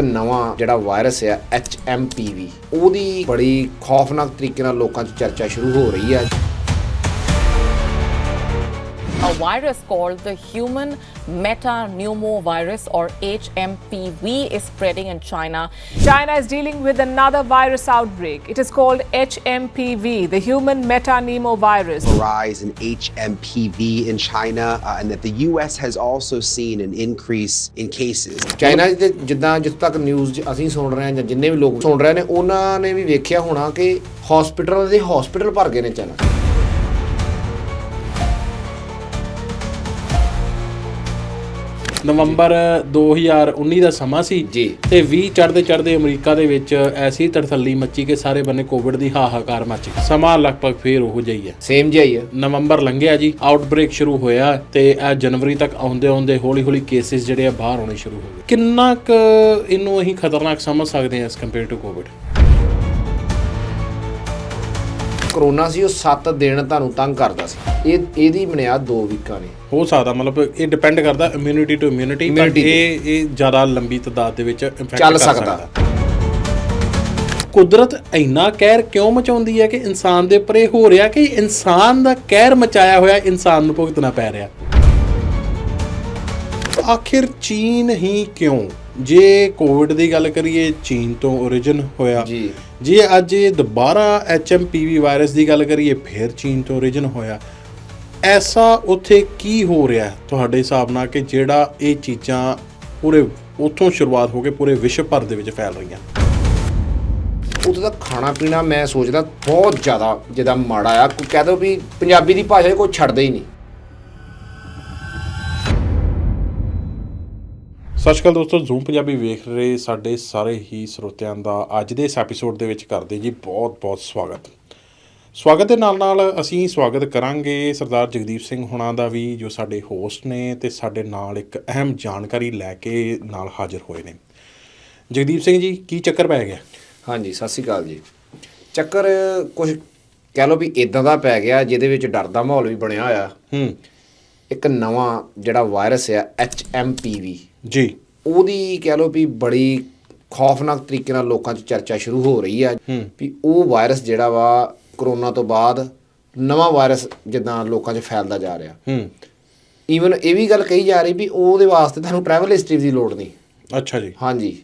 ਇੱਕ ਨਵਾਂ ਜਿਹੜਾ ਵਾਇਰਸ ਆ HMPV ਉਹਦੀ ਬੜੀ ਖੌਫਨਾਕ ਤਰੀਕੇ ਨਾਲ ਲੋਕਾਂ 'ਚ ਚਰਚਾ ਸ਼ੁਰੂ ਹੋ ਰਹੀ ਹੈ a virus called the human metapneumovirus or HMPV is spreading in China. China is dealing with another virus outbreak. It is called HMPV, the human metapneumovirus. rise in HMPV in China, uh, and that the U.S. has also seen an increase in cases. China 'ਚ ਤੇ ਜਿੱਦਾਂ ਜਿੱਥੋਂ ਤੱਕ news ਅਸੀਂ ਸੁਣ ਰਹੇ ਹਾਂ ਜਾਂ ਜਿੰਨੇ ਵੀ ਲੋਕ ਸੁਣ ਰਹੇ ਨੇ ਉਹਨਾਂ ਨੇ ਵੀ ਵੇਖਿਆ ਹੋਣਾ ਕਿ ਹਸਪੀਟਲ ਦੇ ਹਸਪੀਟਲ ਭਰ ਗਏ ਨੇ ਚਾਈਨਾ ਨਵੰਬਰ 2019 ਦਾ ਸਮਾਂ ਸੀ ਜੀ। ਤੇ 20 ਚੜਦੇ ਚੜਦੇ ਅਮਰੀਕਾ ਦੇ ਵਿੱਚ ਐਸੀ ਤੜਥੱਲੀ ਮੱਚੀ ਕਿ ਸਾਰੇ ਬੰਨੇ ਕੋਵਿਡ ਦੀ ਹਾਹਾਕਾਰ ਮੱਚ ਗਈ। ਸਮਾਂ ਲਗਭਗ ਫੇਰ ਉਹੋ ਜਿਹਾ ਹੀ ਸੇਮ ਜਿਹਾ ਹੀ ਨਵੰਬਰ ਲੰਘਿਆ ਜੀ ਆਊਟਬ੍ਰੇਕ ਸ਼ੁਰੂ ਹੋਇਆ ਤੇ ਇਹ ਜਨਵਰੀ ਤੱਕ ਆਉਂਦੇ ਆਉਂਦੇ ਹੌਲੀ ਹੌਲੀ ਕੇਸਿਸ ਜਿਹੜੇ ਆ ਬਾਹਰ ਆਉਣੇ ਸ਼ੁਰੂ ਹੋ ਗਏ। ਕਿੰਨਾ ਕੁ ਇਹਨੂੰ ਅਸੀਂ ਖਤਰਨਾਕ ਸਮਝ ਸਕਦੇ ਹਾਂ as compare to Covid corona ਸੀ ਉਹ 7 ਦਿਨ ਤੁਹਾਨੂੰ ਤੰਗ ਕਰਦਾ ਸੀ। ਇਹ ਇਹਦੀ ਬੁਨਿਆਦ 2 ਵੀਕਾਂ ਨੇ। ਹੋ ਸਕਦਾ ਮਤਲਬ ਇਹ ਡਿਪੈਂਡ ਕਰਦਾ ਇਮਿਊਨਿਟੀ ਟੂ ਇਮਿਊਨਿਟੀ ਪਰ Immunity। ਇਹ ਇਹ ਜ਼ਿਆਦਾ ਲੰਬੀ ਤਦਾਦ ਦੇ ਵਿੱਚ ਇਨਫੈਕਟ ਚੱਲ ਸਕਦਾ। ਕੁਦਰਤ ਇੰਨਾ ਕਹਿਰ ਕਿਉਂ ਮਚਾਉਂਦੀ ਹੈ ਕਿ ਇਨਸਾਨ ਦੇ ਉੱਪਰ ਇਹ ਹੋ ਰਿਹਾ ਕਿ ਇਨਸਾਨ ਦਾ ਕਹਿਰ ਮਚਾਇਆ ਹੋਇਆ ਇਨਸਾਨ ਨੂੰ ਭੁਗਤਣਾ ਪੈ ਰਿਹਾ ਆਖਿਰ ਚੀਨ ਹੀ ਕਿਉਂ ਜੇ ਕੋਵਿਡ ਦੀ ਗੱਲ ਕਰੀਏ ਚੀਨ ਤੋਂ origin ਹੋਇਆ ਜੀ। ਜੇ ਅੱਜ ਇਹ ਦੁਬਾਰਾ HMPV ਵਾਇਰਸ ਦੀ ਗੱਲ ਕਰੀਏ ਫਿਰ ਚੀਨ ਤੋਂ origin ਹੋਇਆ ਐਸਾ ਉੱਥੇ ਕੀ ਹੋ ਰਿਹਾ ਤੁਹਾਡੇ ਹਿਸਾਬ ਨਾਲ ਕਿ ਜਿਹੜਾ ਇਹ ਚੀਜ਼ਾਂ ਪੂਰੇ ਉੱਥੋਂ ਸ਼ੁਰੂਆਤ ਹੋ ਕੇ ਪੂਰੇ ਵਿਸ਼ਵ ਭਰ ਦੇ ਵਿੱਚ ਫੈਲ ਰਹੀਆਂ? ਉੱਥੇ ਦਾ ਖਾਣਾ ਪੀਣਾ ਮੈਂ ਸੋਚਦਾ ਬਹੁਤ ਜ਼ਿਆਦਾ ਜਿਹਦਾ ਮਾੜਾ ਆ। ਕੋਈ ਕਹਿ ਦੋ ਵੀ ਪੰਜਾਬੀ ਦੀ ਭਾਸ਼ਾ ਕੋਈ ਛੱਡਦਾ ਹੀ ਨਹੀਂ। ਸਤਿ ਸ਼੍ਰੀ ਅਕਾਲ ਦੋਸਤੋ ਜ਼ੂਮ ਪੰਜਾਬੀ ਵੇਖ ਰਹੇ ਸਾਡੇ ਸਾਰੇ ਹੀ ਸਰੋਤਿਆਂ ਦਾ ਅੱਜ ਦੇ ਇਸ ਐਪੀਸੋਡ ਦੇ ਵਿੱਚ ਕਰਦੇ ਜੀ ਬਹੁਤ-ਬਹੁਤ ਸਵਾਗਤ। ਸਵਾਗਤ ਦੇ ਨਾਲ ਨਾਲ ਅਸੀਂ ਸਵਾਗਤ ਕਰਾਂਗੇ ਸਰਦਾਰ ਜਗਦੀਪ ਸਿੰਘ ਹੁਣਾਂ ਦਾ ਵੀ ਜੋ ਸਾਡੇ ਹੋਸਟ ਨੇ ਤੇ ਸਾਡੇ ਨਾਲ ਇੱਕ ਅਹਿਮ ਜਾਣਕਾਰੀ ਲੈ ਕੇ ਨਾਲ ਹਾਜ਼ਰ ਹੋਏ ਨੇ। ਜਗਦੀਪ ਸਿੰਘ ਜੀ ਕੀ ਚੱਕਰ ਪੈ ਗਿਆ? ਹਾਂਜੀ ਸਤਿ ਸ਼੍ਰੀ ਅਕਾਲ ਜੀ। ਚੱਕਰ ਕੁਝ ਕਹਿ ਲਓ ਵੀ ਇਦਾਂ ਦਾ ਪੈ ਗਿਆ ਜਿਹਦੇ ਵਿੱਚ ਡਰ ਦਾ ਮਾਹੌਲ ਵੀ ਬਣਿਆ ਹੋਇਆ। ਹੂੰ। ਇੱਕ ਨਵਾਂ ਜਿਹੜਾ ਵਾਇਰਸ ਆ HMPV ਜੀ। ਉਹਦੀ ਕਹਿ ਲਓ ਵੀ ਬੜੀ ਖੌਫਨਾਕ ਤਰੀਕੇ ਨਾਲ ਲੋਕਾਂ 'ਚ ਚਰਚਾ ਸ਼ੁਰੂ ਹੋ ਰਹੀ ਆ ਵੀ ਉਹ ਵਾਇਰਸ ਜਿਹੜਾ ਵਾ ਕਰੋਨਾ ਤੋਂ ਬਾਅਦ ਨਵਾਂ ਵਾਇਰਸ ਜਿੱਦਾਂ ਲੋਕਾਂ 'ਚ ਫੈਲਦਾ ਜਾ ਰਿਹਾ। ਹੂੰ। ਈਵਨ ਇਹ ਵੀ ਗੱਲ ਕਹੀ ਜਾ ਰਹੀ ਵੀ ਉਹਦੇ ਵਾਸਤੇ ਤੁਹਾਨੂੰ ਟਰੈਵਲ ਹਿਸਟਰੀ ਦੀ ਲੋੜ ਨਹੀਂ। ਅੱਛਾ ਜੀ। ਹਾਂਜੀ।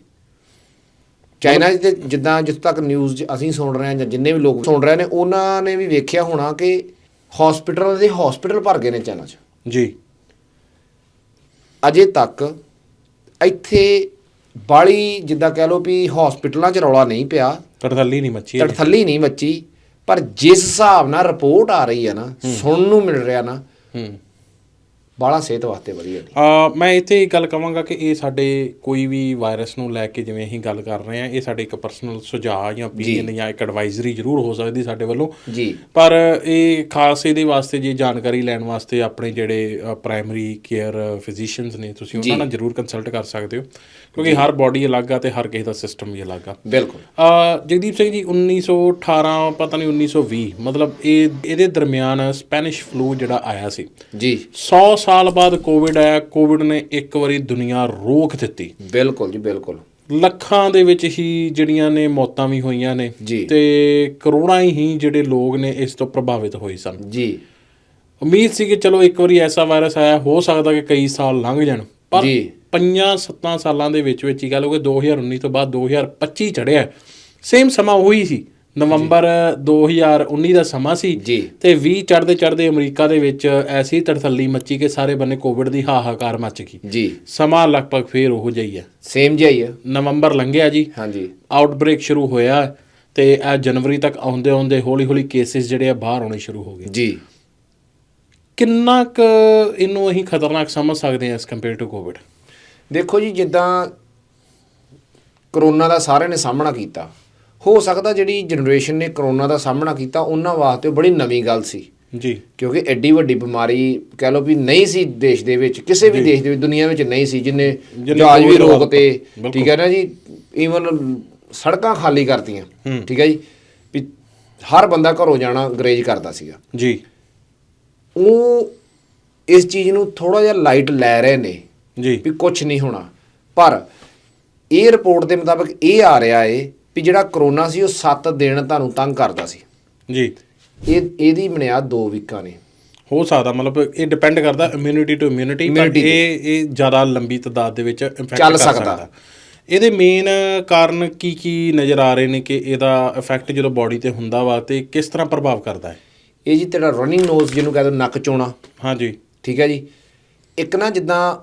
ਚਾਈਨਾ 'ਚ ਤੇ ਜਿੱਦਾਂ ਜਿੱਥੋਂ ਤੱਕ ਨਿਊਜ਼ ਅਸੀਂ ਸੁਣ ਰਹੇ ਹਾਂ ਜਾਂ ਜਿੰਨੇ ਵੀ ਲੋਕ ਸੁਣ ਰਹੇ ਨੇ ਉਹਨਾਂ ਨੇ ਵੀ ਵੇਖਿਆ ਹੋਣਾ ਕਿ ਹਸਪੀਟਲ ਦੇ ਹਸਪੀਟਲ ਭਰ ਗਏ ਨੇ ਚਾਈਨਾ 'ਚ। ਜੀ। ਅਜੇ ਤੱਕ ਇੱਥੇ ਬਾਲੀ ਜਿੱਦਾਂ ਕਹਿ ਲਓ ਵੀ ਹਸਪੀਟਲਾਂ 'ਚ ਰੌਲਾ ਨਹੀਂ ਪਿਆ। ਤੜਥੱਲੀ ਨਹੀਂ ਮੱਚੀ। ਤੜਥੱਲੀ ਨਹੀਂ ਮੱਚੀ। ਪਰ ਜਿਸ ਹਿਸਾਬ ਨਾਲ ਰਿਪੋਰਟ ਆ ਰਹੀ ਹੈ ਨਾ ਸੁਣਨ ਨੂੰ ਮਿਲ ਰਿਹਾ ਨਾ ਬਾਲਾ ਸਿਹਤ ਵਾਸਤੇ ਵਧੀਆ ਨਹੀਂ ਆ ਮੈਂ ਇੱਥੇ ਇੱਕ ਗੱਲ ਕਵਾਂਗਾ ਕਿ ਇਹ ਸਾਡੇ ਕੋਈ ਵੀ ਵਾਇਰਸ ਨੂੰ ਲੈ ਕੇ ਜਿਵੇਂ ਅਸੀਂ ਗੱਲ ਕਰ ਰਹੇ ਹਾਂ ਇਹ ਸਾਡੇ ਇੱਕ ਪਰਸਨਲ ਸੁਝਾਅ ਜਾਂ opinion ਜਾਂ ਇੱਕ ਐਡਵਾਈਜ਼ਰੀ ਜ਼ਰੂਰ ਹੋ ਸਕਦੀ ਸਾਡੇ ਵੱਲੋਂ। ਜੀ। ਪਰ ਇਹ ਖਾਸ ਇਹਦੇ ਵਾਸਤੇ ਜੇ ਜਾਣਕਾਰੀ ਲੈਣ ਵਾਸਤੇ ਆਪਣੇ ਜਿਹੜੇ ਪ੍ਰਾਇਮਰੀ ਕੇਅਰ ਫਿਜ਼ੀਸ਼ੀਅਨਸ ਨੇ ਤੁਸੀਂ ਉਹਨਾਂ ਨਾਲ ਜ਼ਰੂਰ ਕੰਸਲਟ ਕਰ ਸਕਦੇ ਹੋ। ਕਿਉਂਕਿ ਹਰ ਬਾਡੀ ਅਲੱਗ ਆ ਤੇ ਹਰ ਕਿਸੇ ਦਾ ਸਿਸਟਮ ਵੀ ਅਲੱਗ ਆ। ਬਿਲਕੁਲ। ਅ, ਜਗਦੀਪ ਸਿੰਘ ਜੀ 1918 ਪਤਾ ਨਹੀਂ 1920 ਮਤਲਬ ਇਹ ਇਹਦੇ ਦਰਮਿਆਨ ਸਪੈਨਿਸ਼ ਫਲੂ ਜਿਹੜਾ ਆਇਆ ਸੀ ਜੀ। 100 ਸਾਲ ਬਾਅਦ ਕੋਵਿਡ ਆਇਆ ਕੋਵਿਡ ਨੇ ਇੱਕ ਵਾਰੀ ਦੁਨੀਆ ਰੋਕ ਦਿੱਤੀ। ਬਿਲਕੁਲ ਜੀ ਬਿਲਕੁਲ। ਲੱਖਾਂ ਦੇ ਵਿੱਚ ਹੀ ਜਿਹੜੀਆਂ ਨੇ ਮੌਤਾਂ ਵੀ ਹੋਈਆਂ ਨੇ। ਤੇ ਕਰੋੜਾਂ ਹੀ ਜਿਹੜੇ ਲੋਕ ਨੇ ਇਸ ਤੋਂ ਪ੍ਰਭਾਵਿਤ ਹੋਏ ਸਨ। ਜੀ। ਉਮੀਦ ਸੀ ਕਿ ਚਲੋ ਇੱਕ ਵਾਰੀ ਐਸਾ ਵਾਇਰਸ ਆਇਆ ਹੋ ਸਕਦਾ ਕਿ ਕਈ ਸਾਲ ਲੰਘ ਜਾਣ। ਪਰ ਜੀ। ਪੰਜਾਂ ਸੱਤਾਂ ਸਾਲਾਂ ਦੇ ਵਿੱਚ ਵਿੱਚ ਹੀ ਗੱਲ ਹੋ ਗਈ 2019 ਤੋਂ ਬਾਅਦ 2025 ਚੜਿਆ ਸੇਮ ਸਮਾਂ ਉਹੀ ਸੀ। ਨਵੰਬਰ 2019 ਦਾ ਸਮਾਂ ਸੀ। ਤੇ 20 ਚੜਦੇ ਚੜਦੇ ਅਮਰੀਕਾ ਦੇ ਵਿੱਚ ਐਸੀ ਤੜਥੱਲੀ ਮੱਚੀ ਕਿ ਸਾਰੇ ਬੰਨੇ ਕੋਵਿਡ ਦੀ ਹਾਹਾਕਾਰ ਮੱਚ ਗਈ। ਜੀ। ਸਮਾਂ ਲਗਭਗ ਫੇਰ ਉਹੋ ਜਿਹਾ ਹੀ ਸੇਮ ਜਿਹਾ ਹੀ ਨਵੰਬਰ ਲੰਘਿਆ ਜੀ। ਹਾਂਜੀ। ਆਊਟਬ੍ਰੇਕ ਸ਼ੁਰੂ ਹੋਇਆ ਤੇ ਇਹ ਜਨਵਰੀ ਤੱਕ ਆਉਂਦੇ ਆਉਂਦੇ ਹੌਲੀ ਹੌਲੀ ਕੇਸਿਸ ਜਿਹੜੇ ਆ ਬਾਹਰ ਆਉਣੇ ਸ਼ੁਰੂ ਹੋ ਗਏ। ਜੀ। ਕਿੰਨਾ ਕੁ ਇਹਨੂੰ ਅਸੀਂ ਖਤਰਨਾਕ ਸਮਝ ਸਕਦੇ ਹਾਂ ਐਸ ਕੰਪੇਅਰ ਟੂ ਕੋਵਿਡ ਦੇਖੋ ਜੀ ਜਿੱਦਾਂ ਕਰੋਨਾ ਦਾ ਸਾਰਿਆਂ ਨੇ ਸਾਹਮਣਾ ਕੀਤਾ ਹੋ ਸਕਦਾ ਜਿਹੜੀ ਜਨਰੇਸ਼ਨ ਨੇ ਕਰੋਨਾ ਦਾ ਸਾਹਮਣਾ ਕੀਤਾ ਉਹਨਾਂ ਵਾਸਤੇ ਬੜੀ ਨਵੀਂ ਗੱਲ ਸੀ। ਜੀ। ਕਿਉਂਕਿ ਐਡੀ ਵੱਡੀ ਬਿਮਾਰੀ ਕਹਿ ਲਓ ਵੀ ਨਹੀਂ ਸੀ ਦੇਸ਼ ਦੇ ਵਿੱਚ ਕਿਸੇ ਵੀ ਦੇਸ਼ ਦੇ ਵਿੱਚ ਦੁਨੀਆ ਵਿੱਚ ਨਹੀਂ ਸੀ ਜਿਨੇ ਜਹਾਜ਼ ਵੀ COVID ਰੋਕ ਤੇ ਬਿਲਕੁਲ। ਠੀਕ ਹੈ ਨਾ ਜੀ? ਈਵਨ ਸੜਕਾਂ ਖਾਲੀ ਕਰਤੀਆਂ ਠੀਕ ਹੈ ਜੀ? ਵੀ ਹਰ ਬੰਦਾ ਘਰੋਂ ਜਾਣਾ ਗਰੇਜ ਕਰਦਾ ਸੀਗਾ। ਜੀ। ਉਹ ਇਸ ਚੀਜ਼ ਨੂੰ ਥੋੜਾ ਜਿਹਾ ਲਾਈਟ ਲੈ ਰਹੇ ਨੇ ਜੀ। ਵੀ ਕੁਝ ਨਹੀਂ ਹੋਣਾ। ਪਰ ਇਹ ਰਿਪੋਰਟ ਦੇ ਮੁਤਾਬਕ ਇਹ ਆ ਰਿਹਾ ਏ ਵੀ ਜਿਹੜਾ ਕਰੋਨਾ ਸੀ ਉਹ 7 ਦਿਨ ਤੁਹਾਨੂੰ ਤੰਗ ਕਰਦਾ ਸੀ। ਜੀ। ਇਹ ਇਹਦੀ ਬੁਨਿਆਦ 2 ਵੀਕਾਂ ਨੇ। ਹੋ ਸਕਦਾ ਮਤਲਬ ਇਹ ਡਿਪੈਂਡ ਕਰਦਾ ਇਮਿਊਨਿਟੀ ਟੂ ਇਮਿਊਨਿਟੀ ਪਰ। ਇਹ ਇਹ ਜ਼ਿਆਦਾ ਲੰਬੀ ਤਦਾਦ ਦੇ ਵਿੱਚ ਇਨਫੈਕਟ ਕਰ ਸਕਦਾ। ਸਕਦਾ। ਇਹਦੇ ਮੇਨ ਕਾਰਨ ਕੀ ਕੀ ਨਜ਼ਰ ਆ ਰਹੇ ਨੇ ਕਿ ਇਹਦਾ ਇਫੈਕਟ ਜਦੋਂ ਬਾਡੀ ਤੇ ਹੁੰਦਾ ਵਾ ਤੇ ਕਿਸ ਤਰ੍ਹਾਂ ਪ੍ਰਭਾਵ ਕਰਦਾ ਹੈ? ਇਹ ਜੀ ਤੇਰਾ ਰਨਿੰਗ ਨੋਜ਼ ਜਿਹਨੂੰ ਕਹਿੰਦੇ ਨੱਕ ਚੋਣਾ। ਹਾਂਜੀ। ਠੀਕ ਹੈ ਜੀ। ਇੱਕ ਨਾ ਜਿੱਦਾਂ